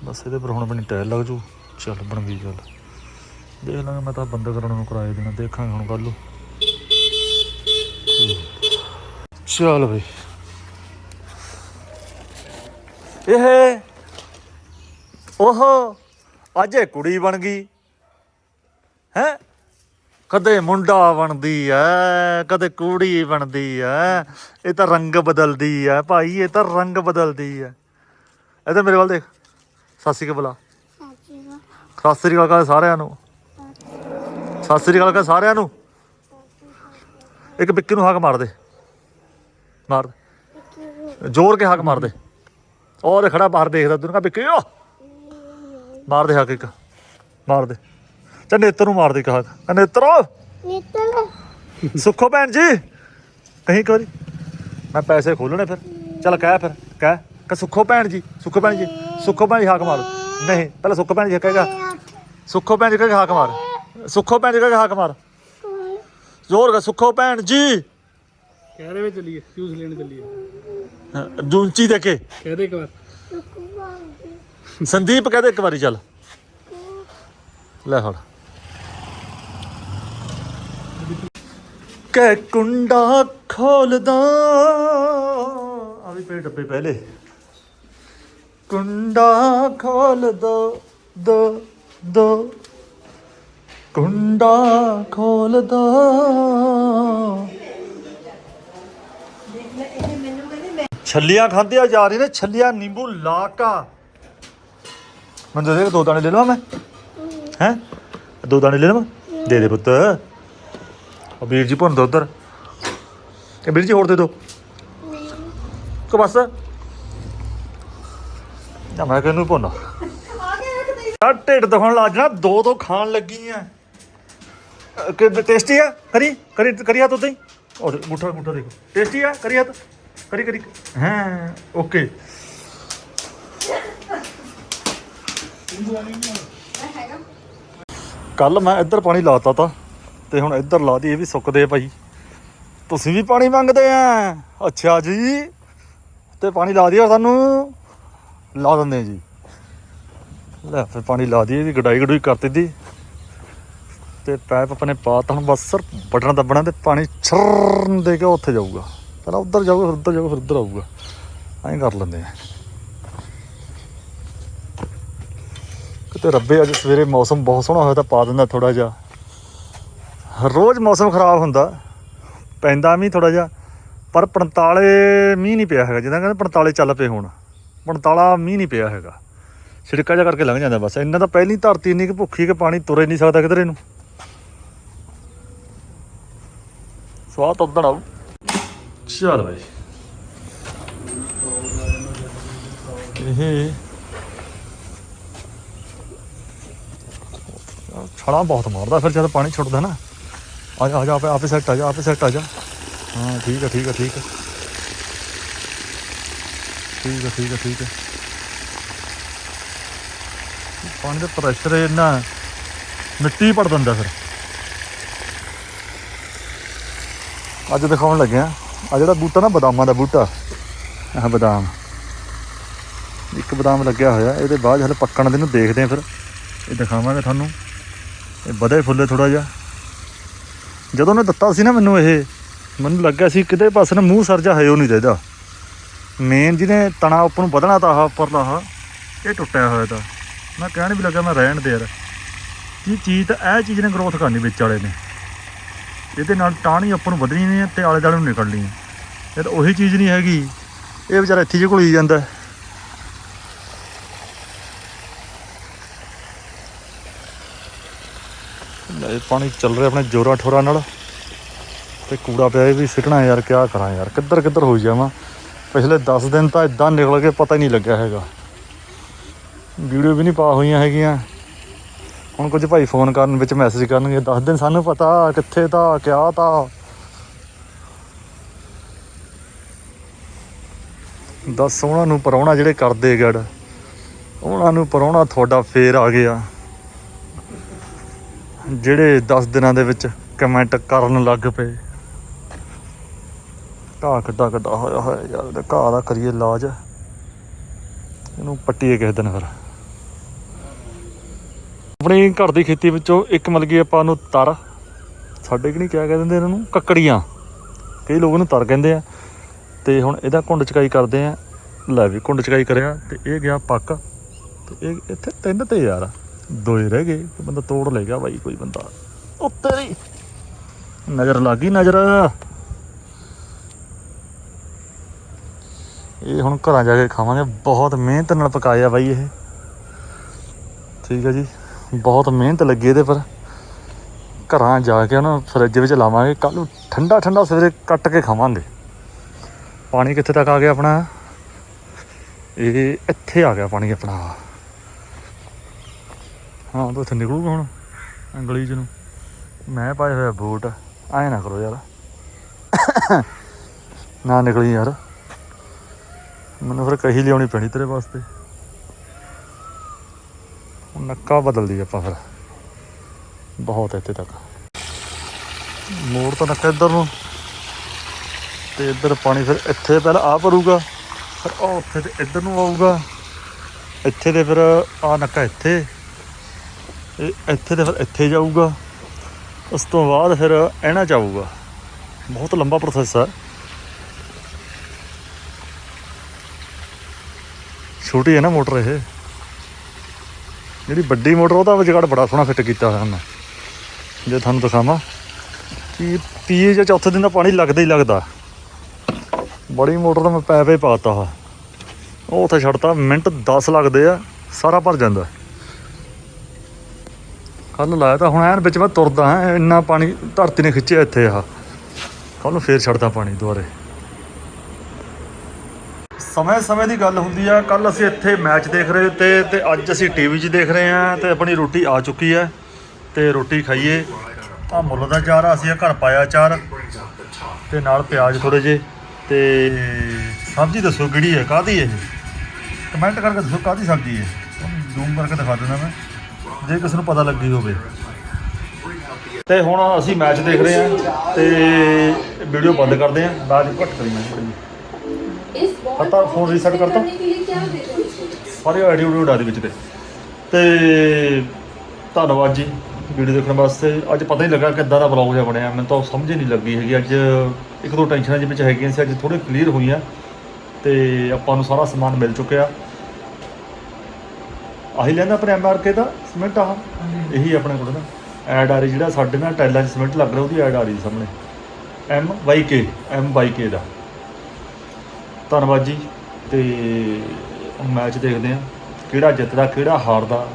Speaker 1: ਬਸ ਇਹਦੇ ਪਰ ਹੁਣ ਆਪਣੀ ਟਾਇਰ ਲੱਗ ਜੂ। ਚੱਲ ਬਣ ਗਈ ਗੱਲ। ਦੇਖ ਲਾਂਗੇ, ਮੈਂ ਤਾਂ ਬੰਦ ਕਰਾਉਣ ਨੂੰ ਕਿਰਾਏ ਦੇਣਾ। ਦੇਖਾਂਗੇ ਹੁਣ ਕੱਲ ਨੂੰ। ਚੱਲ ਬਈ। ਇਹ ਓਹੋ ਅੱਜ ਇਹ ਕੁੜੀ ਬਣ ਗਈ। ਹੈ? ਕਦੇ ਮੁੰਡਾ ਬਣਦੀ ਐ ਕਦੇ ਕੁੜੀ ਬਣਦੀ ਐ। ਇਹ ਤਾਂ ਰੰਗ ਬਦਲਦੀ ਐ ਭਾਈ ਇਹ ਤਾਂ ਰੰਗ ਬਦਲਦੀ ਐ। ਇਹ ਤਾਂ ਮੇਰੇ ਵੱਲ ਦੇਖ ਸਾਸੀ ਕੇ ਬੁਲਾ। ਸਤਿ ਸ੍ਰੀ ਅਕਾਲ ਕਰ ਸਾਰਿਆਂ ਨੂੰ। ਸਤਿ ਸ੍ਰੀ ਅਕਾਲ ਕਰ ਸਾਰਿਆਂ ਨੂੰ। ਇੱਕ ਬਿੱਕੀ ਨੂੰ ਹੱਕ ਮਾਰ ਦੇ। ਮਾਰ ਦੇ। ਜ਼ੋਰ ਕੇ ਹੱਕ ਮਾਰ ਦੇ। ਉਹ ਦੇ ਖੜਾ ਬਾਹਰ ਦੇਖਦਾ ਤੈਨੂੰ ਕਹ ਬਿੱਕੀ ਓ! ਮਾਰ ਦੇ ਹੱਕ ਇੱਕ। ਮਾਰ ਦੇ। ਚੱਲ ਨੇਤਰ ਨੂੰ ਮਾਰ ਦੇ ਇੱਕ ਹੱਕ। ਕਹ ਨੇਤਰੋ।
Speaker 6: ਨਿਤਲ
Speaker 1: ਸੁੱਖੋ ਭੈਣ ਜੀ। ਕਹੀਂ ਇੱਕ ਵਾਰੀ। ਮੈਂ ਪੈਸੇ ਖੋਲਣੇ ਫਿਰ। ਚੱਲ ਕਹਿ ਫਿਰ। ਕਹਿ। ਕਿ ਸੁੱਖੋ ਭੈਣ ਜੀ। ਸੁੱਖੋ ਭੈਣ ਜੀ। ਸੁੱਖੋ ਭੈਣ ਜੀ ਹਾਕ ਮਾਰ। ਨਹੀਂ ਪਹਿਲਾਂ ਸੁੱਖੋ ਭੈਣ ਜੀ ਕਹੇਗਾ ਸੁੱਖੋ ਭੈਣ ਜੀ ਕਹੇਗਾ ਹਾਕ ਮਾਰ। ਸੁੱਖੋ ਭੈਣ ਜੀ ਕਹੇਗਾ ਹਾਕ ਮਾਰ। ਜ਼ੋਰ ਕਰ। ਸੁੱਖੋ ਭੈਣ ਜੀ।
Speaker 4: ਕਹਿ ਰਹੇ ਵੇ ਚੱਲੀਏ। ਫਿਊਜ਼ ਲੈਣ ਚੱਲੀਏ?
Speaker 1: ਜੂੰਚੀ ਦੇ ਕੇ।
Speaker 4: ਕਹਿ ਦੇ ਇੱਕ ਵਾਰ।
Speaker 1: ਸੰਦੀਪ ਕਹਦੇ ਇੱਕ ਵਾਰੀ ਚੱਲ। ਲੈ ਫੜ ਕਿ ਕੁੰਡਾ ਖੋਲਦਾ। ਆ ਵੀ ਪੇ ਡੱਬੇ ਪਹਿਲੇ। ਕੁੰਡਾ ਖੋਲ ਦੋ ਦੋ। ਦੋ ਕੁੰਡਾ ਖੋਲ ਦੋ ਛੱਲੀਆਂ ਖਾਂਦੇ ਜਾ ਰਹੇ ਨੇ ਛੱਲੀਆਂ ਨਿੰਬੂ ਲਾ ਕਾ ਮੈਨੂੰ ਦੇ ਦੇ ਦੋ ਦਾਣੇ ਲੈ ਲਵਾਂ ਮੈਂ? ਹੈ? ਦੋ ਦਾਣੇ ਲੈ ਲਵਾਂ? ਦੇ ਦੇ ਪੁੱਤ। ਉਹ ਵੀਰ ਜੀ ਭੁੰਨ ਦੋ ਉਧਰ। ਇਹ ਵੀਰ ਜੀ ਹੋਰ ਦੇ ਦੋ। ਕੋ ਬਸ। ਨਾ ਮੈਂ ਕਿਹਨੂੰ ਭੁੰਨ ਆ ਢਿੱਡ ਦਿਖਾਉਣ ਲੱਗ ਜਾਣਾ ਦੋ ਦੋ ਖਾਣ ਲੱਗੀ ਆ। ਅ, ਕਿ ਟੇਸਟੀ ਆ? ਕਰੀ ਕਰੀ ਕਰੀ ਹੱਥ ਉਤੇ ਹੀ। ਉਹ ਦੇ, ਮੁੱਠਾ ਮੁੱਠਾ ਦੇਖੋ। ਟੇਸਟੀ ਆ? ਕਰੀ ਹੱਥ। ਕਰੀ ਕਰੀ। ਹਾਂ ਓਕੇ। ਕੱਲ ਮੈਂ ਇੱਧਰ ਪਾਣੀ ਲਾਤਾ ਤਾ, ਤੇ ਹੁਣ ਇੱਧਰ ਲਾ ਦੀ ਇਹ ਵੀ ਸੁੱਕਦੇ ਆ ਭਾਈ। ਤੁਸੀਂ ਵੀ ਪਾਣੀ ਮੰਗਦੇ ਆ। ਅੱਛਾ ਜੀ। ਤੇ ਪਾਣੀ ਲਾ ਦਿਓ ਸਾਨੂੰ। ਲਾ ਦਿੰਦੇ ਜੀ। ਲੈ ਫਿਰ ਪਾਣੀ ਲਾ ਦਈਏ ਵੀ ਗਡਾਈ ਗਡੂਈ ਕਰ ਦਿੱਤੀ। ਤੇ ਪੈਪ ਆਪਣੇ ਪਾਤਾ ਹੁਣ ਬਸ ਸਰ ਬਟਨ ਦੱਬਣਾ ਤੇ ਪਾਣੀ ਛਰਨ ਦੇ ਕੇ ਉੱਥੇ ਜਾਊਗਾ। ਪਹਿਲਾਂ ਉੱਧਰ ਜਾਊਗਾ, ਫਿਰ ਉੱਧਰ ਜਾਊਗਾ, ਫਿਰ ਉੱਧਰ ਆਊਗਾ। ਐਂ ਕਰ ਲੈਂਦੇ ਆ। ਕਿਤੇ ਰੱਬੇ, ਅੱਜ ਸਵੇਰੇ ਮੌਸਮ ਬਹੁਤ ਸੋਹਣਾ ਹੋਇਆ ਤਾਂ ਪਾ ਦਿੰਦਾ ਥੋੜਾ ਜਿਹਾ। ਰੋਜ਼ ਮੌਸਮ ਖਰਾਬ ਹੁੰਦਾ, ਪੈਂਦਾ ਮੀਂਹ ਥੋੜਾ ਜਿਹਾ, ਪਰ 45 ਮੀਂਹ ਨਹੀਂ ਪਿਆ ਹੈਗਾ, ਜਿੱਦਾਂ ਕਹਿੰਦੇ 45 ਚੱਲ ਪਏ ਹੁਣ। 45 ਮੀਂਹ ਨਹੀਂ ਪਿਆ ਹੈਗਾ। ਛਿੜਕਾ ਜਿਹਾ ਕਰਕੇ ਲੰਘ ਜਾਂਦਾ ਬਸ, ਇੰਨਾ ਤਾਂ ਪਹਿਲੀ ਧਰਤੀ ਇੰਨੀ ਕਿ ਭੁੱਖੀ ਕਿ ਪਾਣੀ ਤੁਰੇ ਨਹੀਂ ਸਕਦਾ ਕਿਧਰੇ ਨੂੰ। ਸਵਾਦ ਤਾਂ ਉਦਣ ਆਊ। ਚੱਲ ਬਾਈ। ਇਹ ਛੜਾ ਬਹੁਤ ਮਾਰਦਾ, ਫਿਰ ਜਦ ਪਾਣੀ ਛੁੱਟਦਾ ਨਾ, ਆ ਜਾ ਆ ਜਾ, ਆਪੇ ਆਪੇ ਸੈੱਟ ਆ ਜਾ, ਆਪੇ ਸੈੱਟ ਆ ਜਾ। ਹਾਂ, ਠੀਕ ਆ ਠੀਕ ਆ ਠੀਕ ਆ। ਠੀਕ ਆ ਠੀਕ ਆ, ਠੀਕ ਹੈ ਪਾਣੀ ਦਾ ਪ੍ਰੈਸ਼ਰ ਇੰਨਾ ਮਿੱਟੀ ਪੜ ਦਿੰਦਾ ਫਿਰ। ਅੱਜ ਦਿਖਾਉਣ ਲੱਗਿਆ ਆ ਜਿਹੜਾ ਬੂਟਾ ਨਾ, ਬਦਾਮਾਂ ਦਾ ਬੂਟਾ। ਆਹ ਬਦਾਮ। ਇੱਕ ਬਦਾਮ ਲੱਗਿਆ ਹੋਇਆ, ਇਹਦੇ ਬਾਅਦ ਹਲੇ ਪੱਕਣ ਦੇ ਨੂੰ ਦੇਖਦੇ ਆ ਫਿਰ। ਇਹ ਦਿਖਾਵਾਂਗੇ ਤੁਹਾਨੂੰ। ਇਹ ਵਧੇ ਫੁੱਲੇ ਥੋੜਾ ਜਿਹਾ। ਜਦੋਂ ਉਹਨੇ ਦਿੱਤਾ ਸੀ ਨਾ ਮੈਨੂੰ ਇਹ, ਮੈਨੂੰ ਲੱਗਿਆ ਸੀ ਕਿਤੇ ਪਾਸੇ ਨਾ ਮੂੰਹ ਸਰਜਾ ਹੈ ਉਹ ਨਹੀਂ ਚਾਹੀਦਾ ਮੇਨ ਜਿਹਨੇ ਤਣਾ ਉੱਪਰ ਨੂੰ ਵਧਣਾ ਤਾਂ ਆਹ ਉੱਪਰਲਾ ਆਹ, ਇਹ ਟੁੱਟਿਆ ਹੋਇਆ ਤਾਂ। ਮੈਂ ਕਹਿਣ ਵੀ ਲੱਗਾ ਮੈਂ ਰਹਿਣ ਦੇ ਯਾਰ। ਇਹ ਚੀਜ਼ ਤਾਂ ਇਹ ਚੀਜ਼ ਨੇ ਗਰੋਥ ਕਰਨੀ ਵਿੱਚ ਵਾਲੇ ਨੇ। ਇਹਦੇ ਨਾਲ ਟਾਹਣੀ ਉੱਪਰ ਨੂੰ ਵਧਣੀ ਨਹੀਂ ਹੈ ਤੇ ਆਲੇ ਦੁਆਲੇ ਨੂੰ ਨਿਕਲਣੀ ਹੈ। ਇਹ ਤਾਂ ਉਹੀ ਚੀਜ਼ ਨਹੀਂ ਹੈਗੀ। ਇਹ ਵਿਚਾਰਾ ਇੱਥੇ ਜਿਹੇ ਹੀ ਜਾਂਦਾ। ਇਹ ਪਾਣੀ ਚੱਲ ਰਿਹਾ ਆਪਣੇ ਜੋਰਾਂ ਠੋਰਾਂ ਨਾਲ। ਤੇ ਕੂੜਾ ਪਿਆ, ਇਹ ਵੀ ਸਿੱਟਣਾ ਯਾਰ, ਕਿਆ ਕਰਾਂ ਯਾਰ, ਕਿੱਧਰ ਕਿੱਧਰ ਹੋਈ ਜਾਵਾਂ। ਪਿਛਲੇ 10 ਦਿਨ ਤਾਂ ਇਦਾਂ ਨਿਕਲ ਕੇ ਪਤਾ ਹੀ ਨਹੀਂ ਲੱਗਿਆ ਹੈਗਾ। ਵੀਡੀਓ ਵੀ ਨਹੀਂ ਪਾ ਹੋਈਆਂ ਹੈਗੀਆਂ। ਹੁਣ ਕੁਝ ਭਾਈ ਫੋਨ ਕਰਨ ਵਿੱਚ ਮੈਸੇਜ ਕਰਨਗੇ, ਦੱਸ ਦਿਨ ਸਾਨੂੰ ਪਤਾ ਕਿੱਥੇ ਤਾਂ, ਕਿਆ ਤਾਂ। ਦੱਸ ਉਹਨਾਂ ਨੂੰ ਪਰੌਣਾ ਜਿਹੜੇ ਕਰਦੇ ਗੜ, ਉਹਨਾਂ ਨੂੰ ਪਰੌਣਾ ਤੁਹਾਡਾ ਫੇਰ ਆ ਗਿਆ। ਜਿਹੜੇ 10 ਦਿਨਾਂ ਦੇ ਵਿੱਚ ਕਮੈਂਟ ਕਰਨ ਲੱਗ ਪਏ। ਘਾਹ ਕੱਡਾ ਕੱਡਾ ਹੋਇਆ ਹੋਇਆ ਯਾਰ, ਇਹਦੇ ਘਾਹ ਦਾ ਕਰੀਏ ਇਲਾਜ। ਇਹਨੂੰ ਪੱਟੀਏ ਕਿਸੇ ਦਿਨ ਫਿਰ। ਆਪਣੀ ਘਰ ਦੀ ਖੇਤੀ ਵਿੱਚੋਂ ਇੱਕ ਮਿਲ ਗਈ ਆਪਾਂ ਨੂੰ ਤਰ। ਸਾਡੇ ਕਿ ਨਹੀਂ ਕਿਆ ਕਹਿ ਦਿੰਦੇ ਇਹਨਾਂ ਨੂੰ? ਕੱਕੜੀਆਂ। ਕਈ ਲੋਕ ਇਹਨੂੰ ਤਰ ਕਹਿੰਦੇ ਆ। ਤੇ ਹੁਣ ਇਹਦਾ ਕੁੰਡ ਚਕਾਈ ਕਰਦੇ ਆ। ਲੈ ਵੀ ਕੁੰਡ ਚਕਾਈ ਕਰਿਆ ਤੇ ਇਹ ਗਿਆ ਪੱਕ। ਤੇ ਇਹ ਇੱਥੇ ਤਿੰਨ ਤੇ ਯਾਰ। ਦੋ ਹੀ ਰਹਿ ਗਏ ਬੰਦਾ ਤੋੜ ਲੈ ਬਾਈ, ਕੋਈ ਬੰਦਾ। ਉਹ ਤੇਰੀ ਨਜ਼ਰ ਲੱਗ ਗਈ ਨਜ਼ਰ। ਇਹ ਹੁਣ ਘਰਾਂ ਜਾ ਕੇ ਖਾਵਾਂਗੇ। ਬਹੁਤ ਮਿਹਨਤ ਨਾਲ ਪਕਾਇਆ ਬਾਈ ਇਹ। ਠੀਕ ਹੈ ਜੀ। ਬਹੁਤ ਮਿਹਨਤ ਲੱਗੀ ਇਹਦੇ ਪਰ। ਘਰਾਂ ਜਾ ਕੇ ਉਹਨੂੰ ਫਰਿੱਜ ਵਿੱਚ ਲਾਵਾਂਗੇ। ਕੱਲ ਨੂੰ ਠੰਡਾ ਠੰਡਾ ਸਵੇਰੇ ਕੱਟ ਕੇ ਖਾਵਾਂਗੇ। ਪਾਣੀ ਕਿੱਥੇ ਤੱਕ ਆ ਗਿਆ ਆਪਣਾ? ਇਹ ਇੱਥੇ ਆ ਗਿਆ ਪਾਣੀ ਆਪਣਾ। ਹਾਂ, ਤਾਂ ਇੱਥੇ ਨਿਕਲੂਗਾ ਹੁਣ ਅੰਗਲੀ ਚ ਨੂੰ। ਮੈਂ ਪਾਏ ਹੋਇਆ ਬੂਟ, ਐ ਨਾ ਕਰੋ ਯਾਰ। ਨਾ ਨਿਕਲੀ ਯਾਰ। ਮੈਨੂੰ ਫਿਰ ਕਹੀ ਲਿਆਉਣੀ ਪੈਣੀ ਤੇਰੇ ਵਾਸਤੇ। ਹੁਣ ਨੱਕਾ ਬਦਲਦੀ ਆਪਾਂ ਫਿਰ। ਬਹੁਤ ਇੱਥੇ ਤੱਕ। ਮੋੜ ਤਾਂ ਨੱਕਾ ਇੱਧਰ ਨੂੰ। ਤੇ ਇੱਧਰ ਪਾਣੀ ਫਿਰ ਇੱਥੇ ਪਹਿਲਾਂ ਆ ਭਰੂਗਾ, ਫਿਰ ਉਹ ਉੱਥੇ ਤੇ ਇੱਧਰ ਨੂੰ ਆਊਗਾ। ਇੱਥੇ ਤੇ ਫਿਰ ਆ ਨੱਕਾ ਇੱਥੇ। ਇਹ ਇੱਥੇ ਤੇ ਫਿਰ ਇੱਥੇ ਜਾਊਗਾ। ਉਸ ਤੋਂ ਬਾਅਦ ਫਿਰ ਇਹਨਾਂ ਚ ਆਊਗਾ। ਬਹੁਤ ਲੰਬਾ ਪ੍ਰੋਸੈਸ ਹੈ ਛੋਟੀ ਹੈ ਨਾ ਮੋਟਰ ਇਹ। ਜਿਹੜੀ ਵੱਡੀ ਮੋਟਰ, ਉਹਦਾ ਵਿਚਗੜ ਬੜਾ ਸੋਹਣਾ ਫਿੱਟ ਕੀਤਾ ਹੋਇਆ ਮੈਂ ਜੇ ਤੁਹਾਨੂੰ ਦਿਖਾਵਾਂ, ਕਿ ਪੀਏ ਜਾਂ ਚੌਥੇ ਦਿਨ ਦਾ ਪਾਣੀ ਲੱਗਦਾ ਹੀ ਲੱਗਦਾ। ਬੜੀ ਮੋਟਰ ਦਾ ਮੈਂ ਪੈ ਪੈ ਪਾਤਾ ਆ ਉਹ ਉੱਥੇ ਛੱਡਤਾ, ਮਿੰਟ 10 ਲੱਗਦੇ ਆ, ਸਾਰਾ ਭਰ ਜਾਂਦਾ। ਕੱਲ ਲਾਇਆ ਤਾਂ ਹੁਣ ਐਨ ਵਿੱਚ ਮੈਂ ਤੁਰਦਾ ਹਾਂ, ਇੰਨਾ ਪਾਣੀ ਧਰਤੀ ਨੇ ਖਿੱਚਿਆ ਇੱਥੇ ਆ ਕੱਲ ਨੂੰ ਫੇਰ ਛੱਡਦਾ ਪਾਣੀ ਦੁਬਾਰੇ। ਸਮੇਂ ਸਮੇਂ ਦੀ ਗੱਲ ਹੁੰਦੀ ਆ ਕੱਲ ਅਸੀਂ ਇੱਥੇ ਮੈਚ ਦੇਖ ਰਹੇ ਤੇ ਤੇ ਅੱਜ ਅਸੀਂ ਟੀਵੀ 'ਚ ਦੇਖ ਰਹੇ ਆ ਤੇ ਆਪਣੀ ਰੋਟੀ ਆ ਚੁੱਕੀ ਹੈ ਤੇ ਰੋਟੀ ਖਾਈਏ। ਆ ਮੁੱਲ ਦਾ ਚਾਰ ਅਸੀਂ ਘਰ ਪਾਇਆ ਚਾਰ ਤੇ ਨਾਲ ਪਿਆਜ਼ ਥੋੜੇ ਜੇ ਤੇ ਸਬਜ਼ੀ ਦੱਸੋ ਕਿਹੜੀ ਹੈ ਕਾਦੀ ਹੈ ਇਹ? ਕਮੈਂਟ ਕਰਕੇ ਦੱਸੋ ਕਾਦੀ ਸਬਜ਼ੀ ਹੈ? ਜ਼ੂਮ ਕਰਕੇ ਦਿਖਾ ਦਿੰਦਾ ਮੈਂ। ਜੇ ਕਿਸੇ ਨੂੰ ਪਤਾ ਲੱਗੀ ਹੋਵੇ। ਤੇ ਹੁਣ ਅਸੀਂ ਮੈਚ ਦੇਖ ਰਹੇ ਹਾਂ ਤੇ ਵੀਡੀਓ ਬੰਦ ਕਰਦੇ ਹਾਂ। ਬਾਅਦ ਘੱਟ ਕਰੀ ਮੈਂ
Speaker 7: ਥੋੜੀ ਪਤਾ ਫੋਨ ਰੀਸੈਟ ਕਰਤਾ
Speaker 1: ਸਾਰੇ ਆਡੀਓ ਵੀਡੀਓ ਡਾ ਦੇ ਵਿੱਚ ਤੇ। ਤੇ ਧੰਨਵਾਦ ਜੀ ਵੀਡੀਓ ਦੇਖਣ ਵਾਸਤੇ। ਅੱਜ ਪਤਾ ਨਹੀਂ ਲੱਗਾ ਕਿੱਦਾਂ ਦਾ ਬਲੌਗ ਜਿਹਾ ਬਣਿਆ। ਮੈਨੂੰ ਤਾਂ ਸਮਝ ਹੀ ਨਹੀਂ ਲੱਗੀ ਹੈਗੀ। ਅੱਜ ਇੱਕ ਦੋ ਟੈਨਸ਼ਨਾਂ ਜਿਹੇ ਵਿੱਚ ਹੈਗੀਆਂ ਸੀ। ਅੱਜ ਥੋੜੇ ਕਲੀਅਰ ਹੋਈਆਂ। ਤੇ ਆਪਾਂ ਨੂੰ ਸਾਰਾ ਸਮਾਨ ਮਿਲ ਚੁੱਕਿਆ। ਆਹੀ ਲੈਂਦਾ ਆਪਣੇ ਐਮਆਰਕੇ ਦਾ ਸਿਮੈਂਟ ਆਹ, ਇਹੀ ਆਪਣੇ ਕੋਲ ਨਾ। ਐਡ ਆ ਰਹੀ ਜਿਹੜਾ ਸਾਡੇ ਨਾਲ ਟਾਈਲਾਂ 'ਚ ਸਿਮੈਂਟ ਲੱਗ ਰਿਹਾ, ਉਹਦੀ ਐਡ ਆ ਰਹੀ ਸਾਹਮਣੇ। M Y K M Y K ਦਾ। ਧੰਨਵਾਦ ਜੀ, ਤੇ ਮੈਚ ਦੇਖਦੇ ਆ ਕਿਹੜਾ ਜਿੱਤਦਾ, ਕਿਹੜਾ ਹਾਰਦਾ।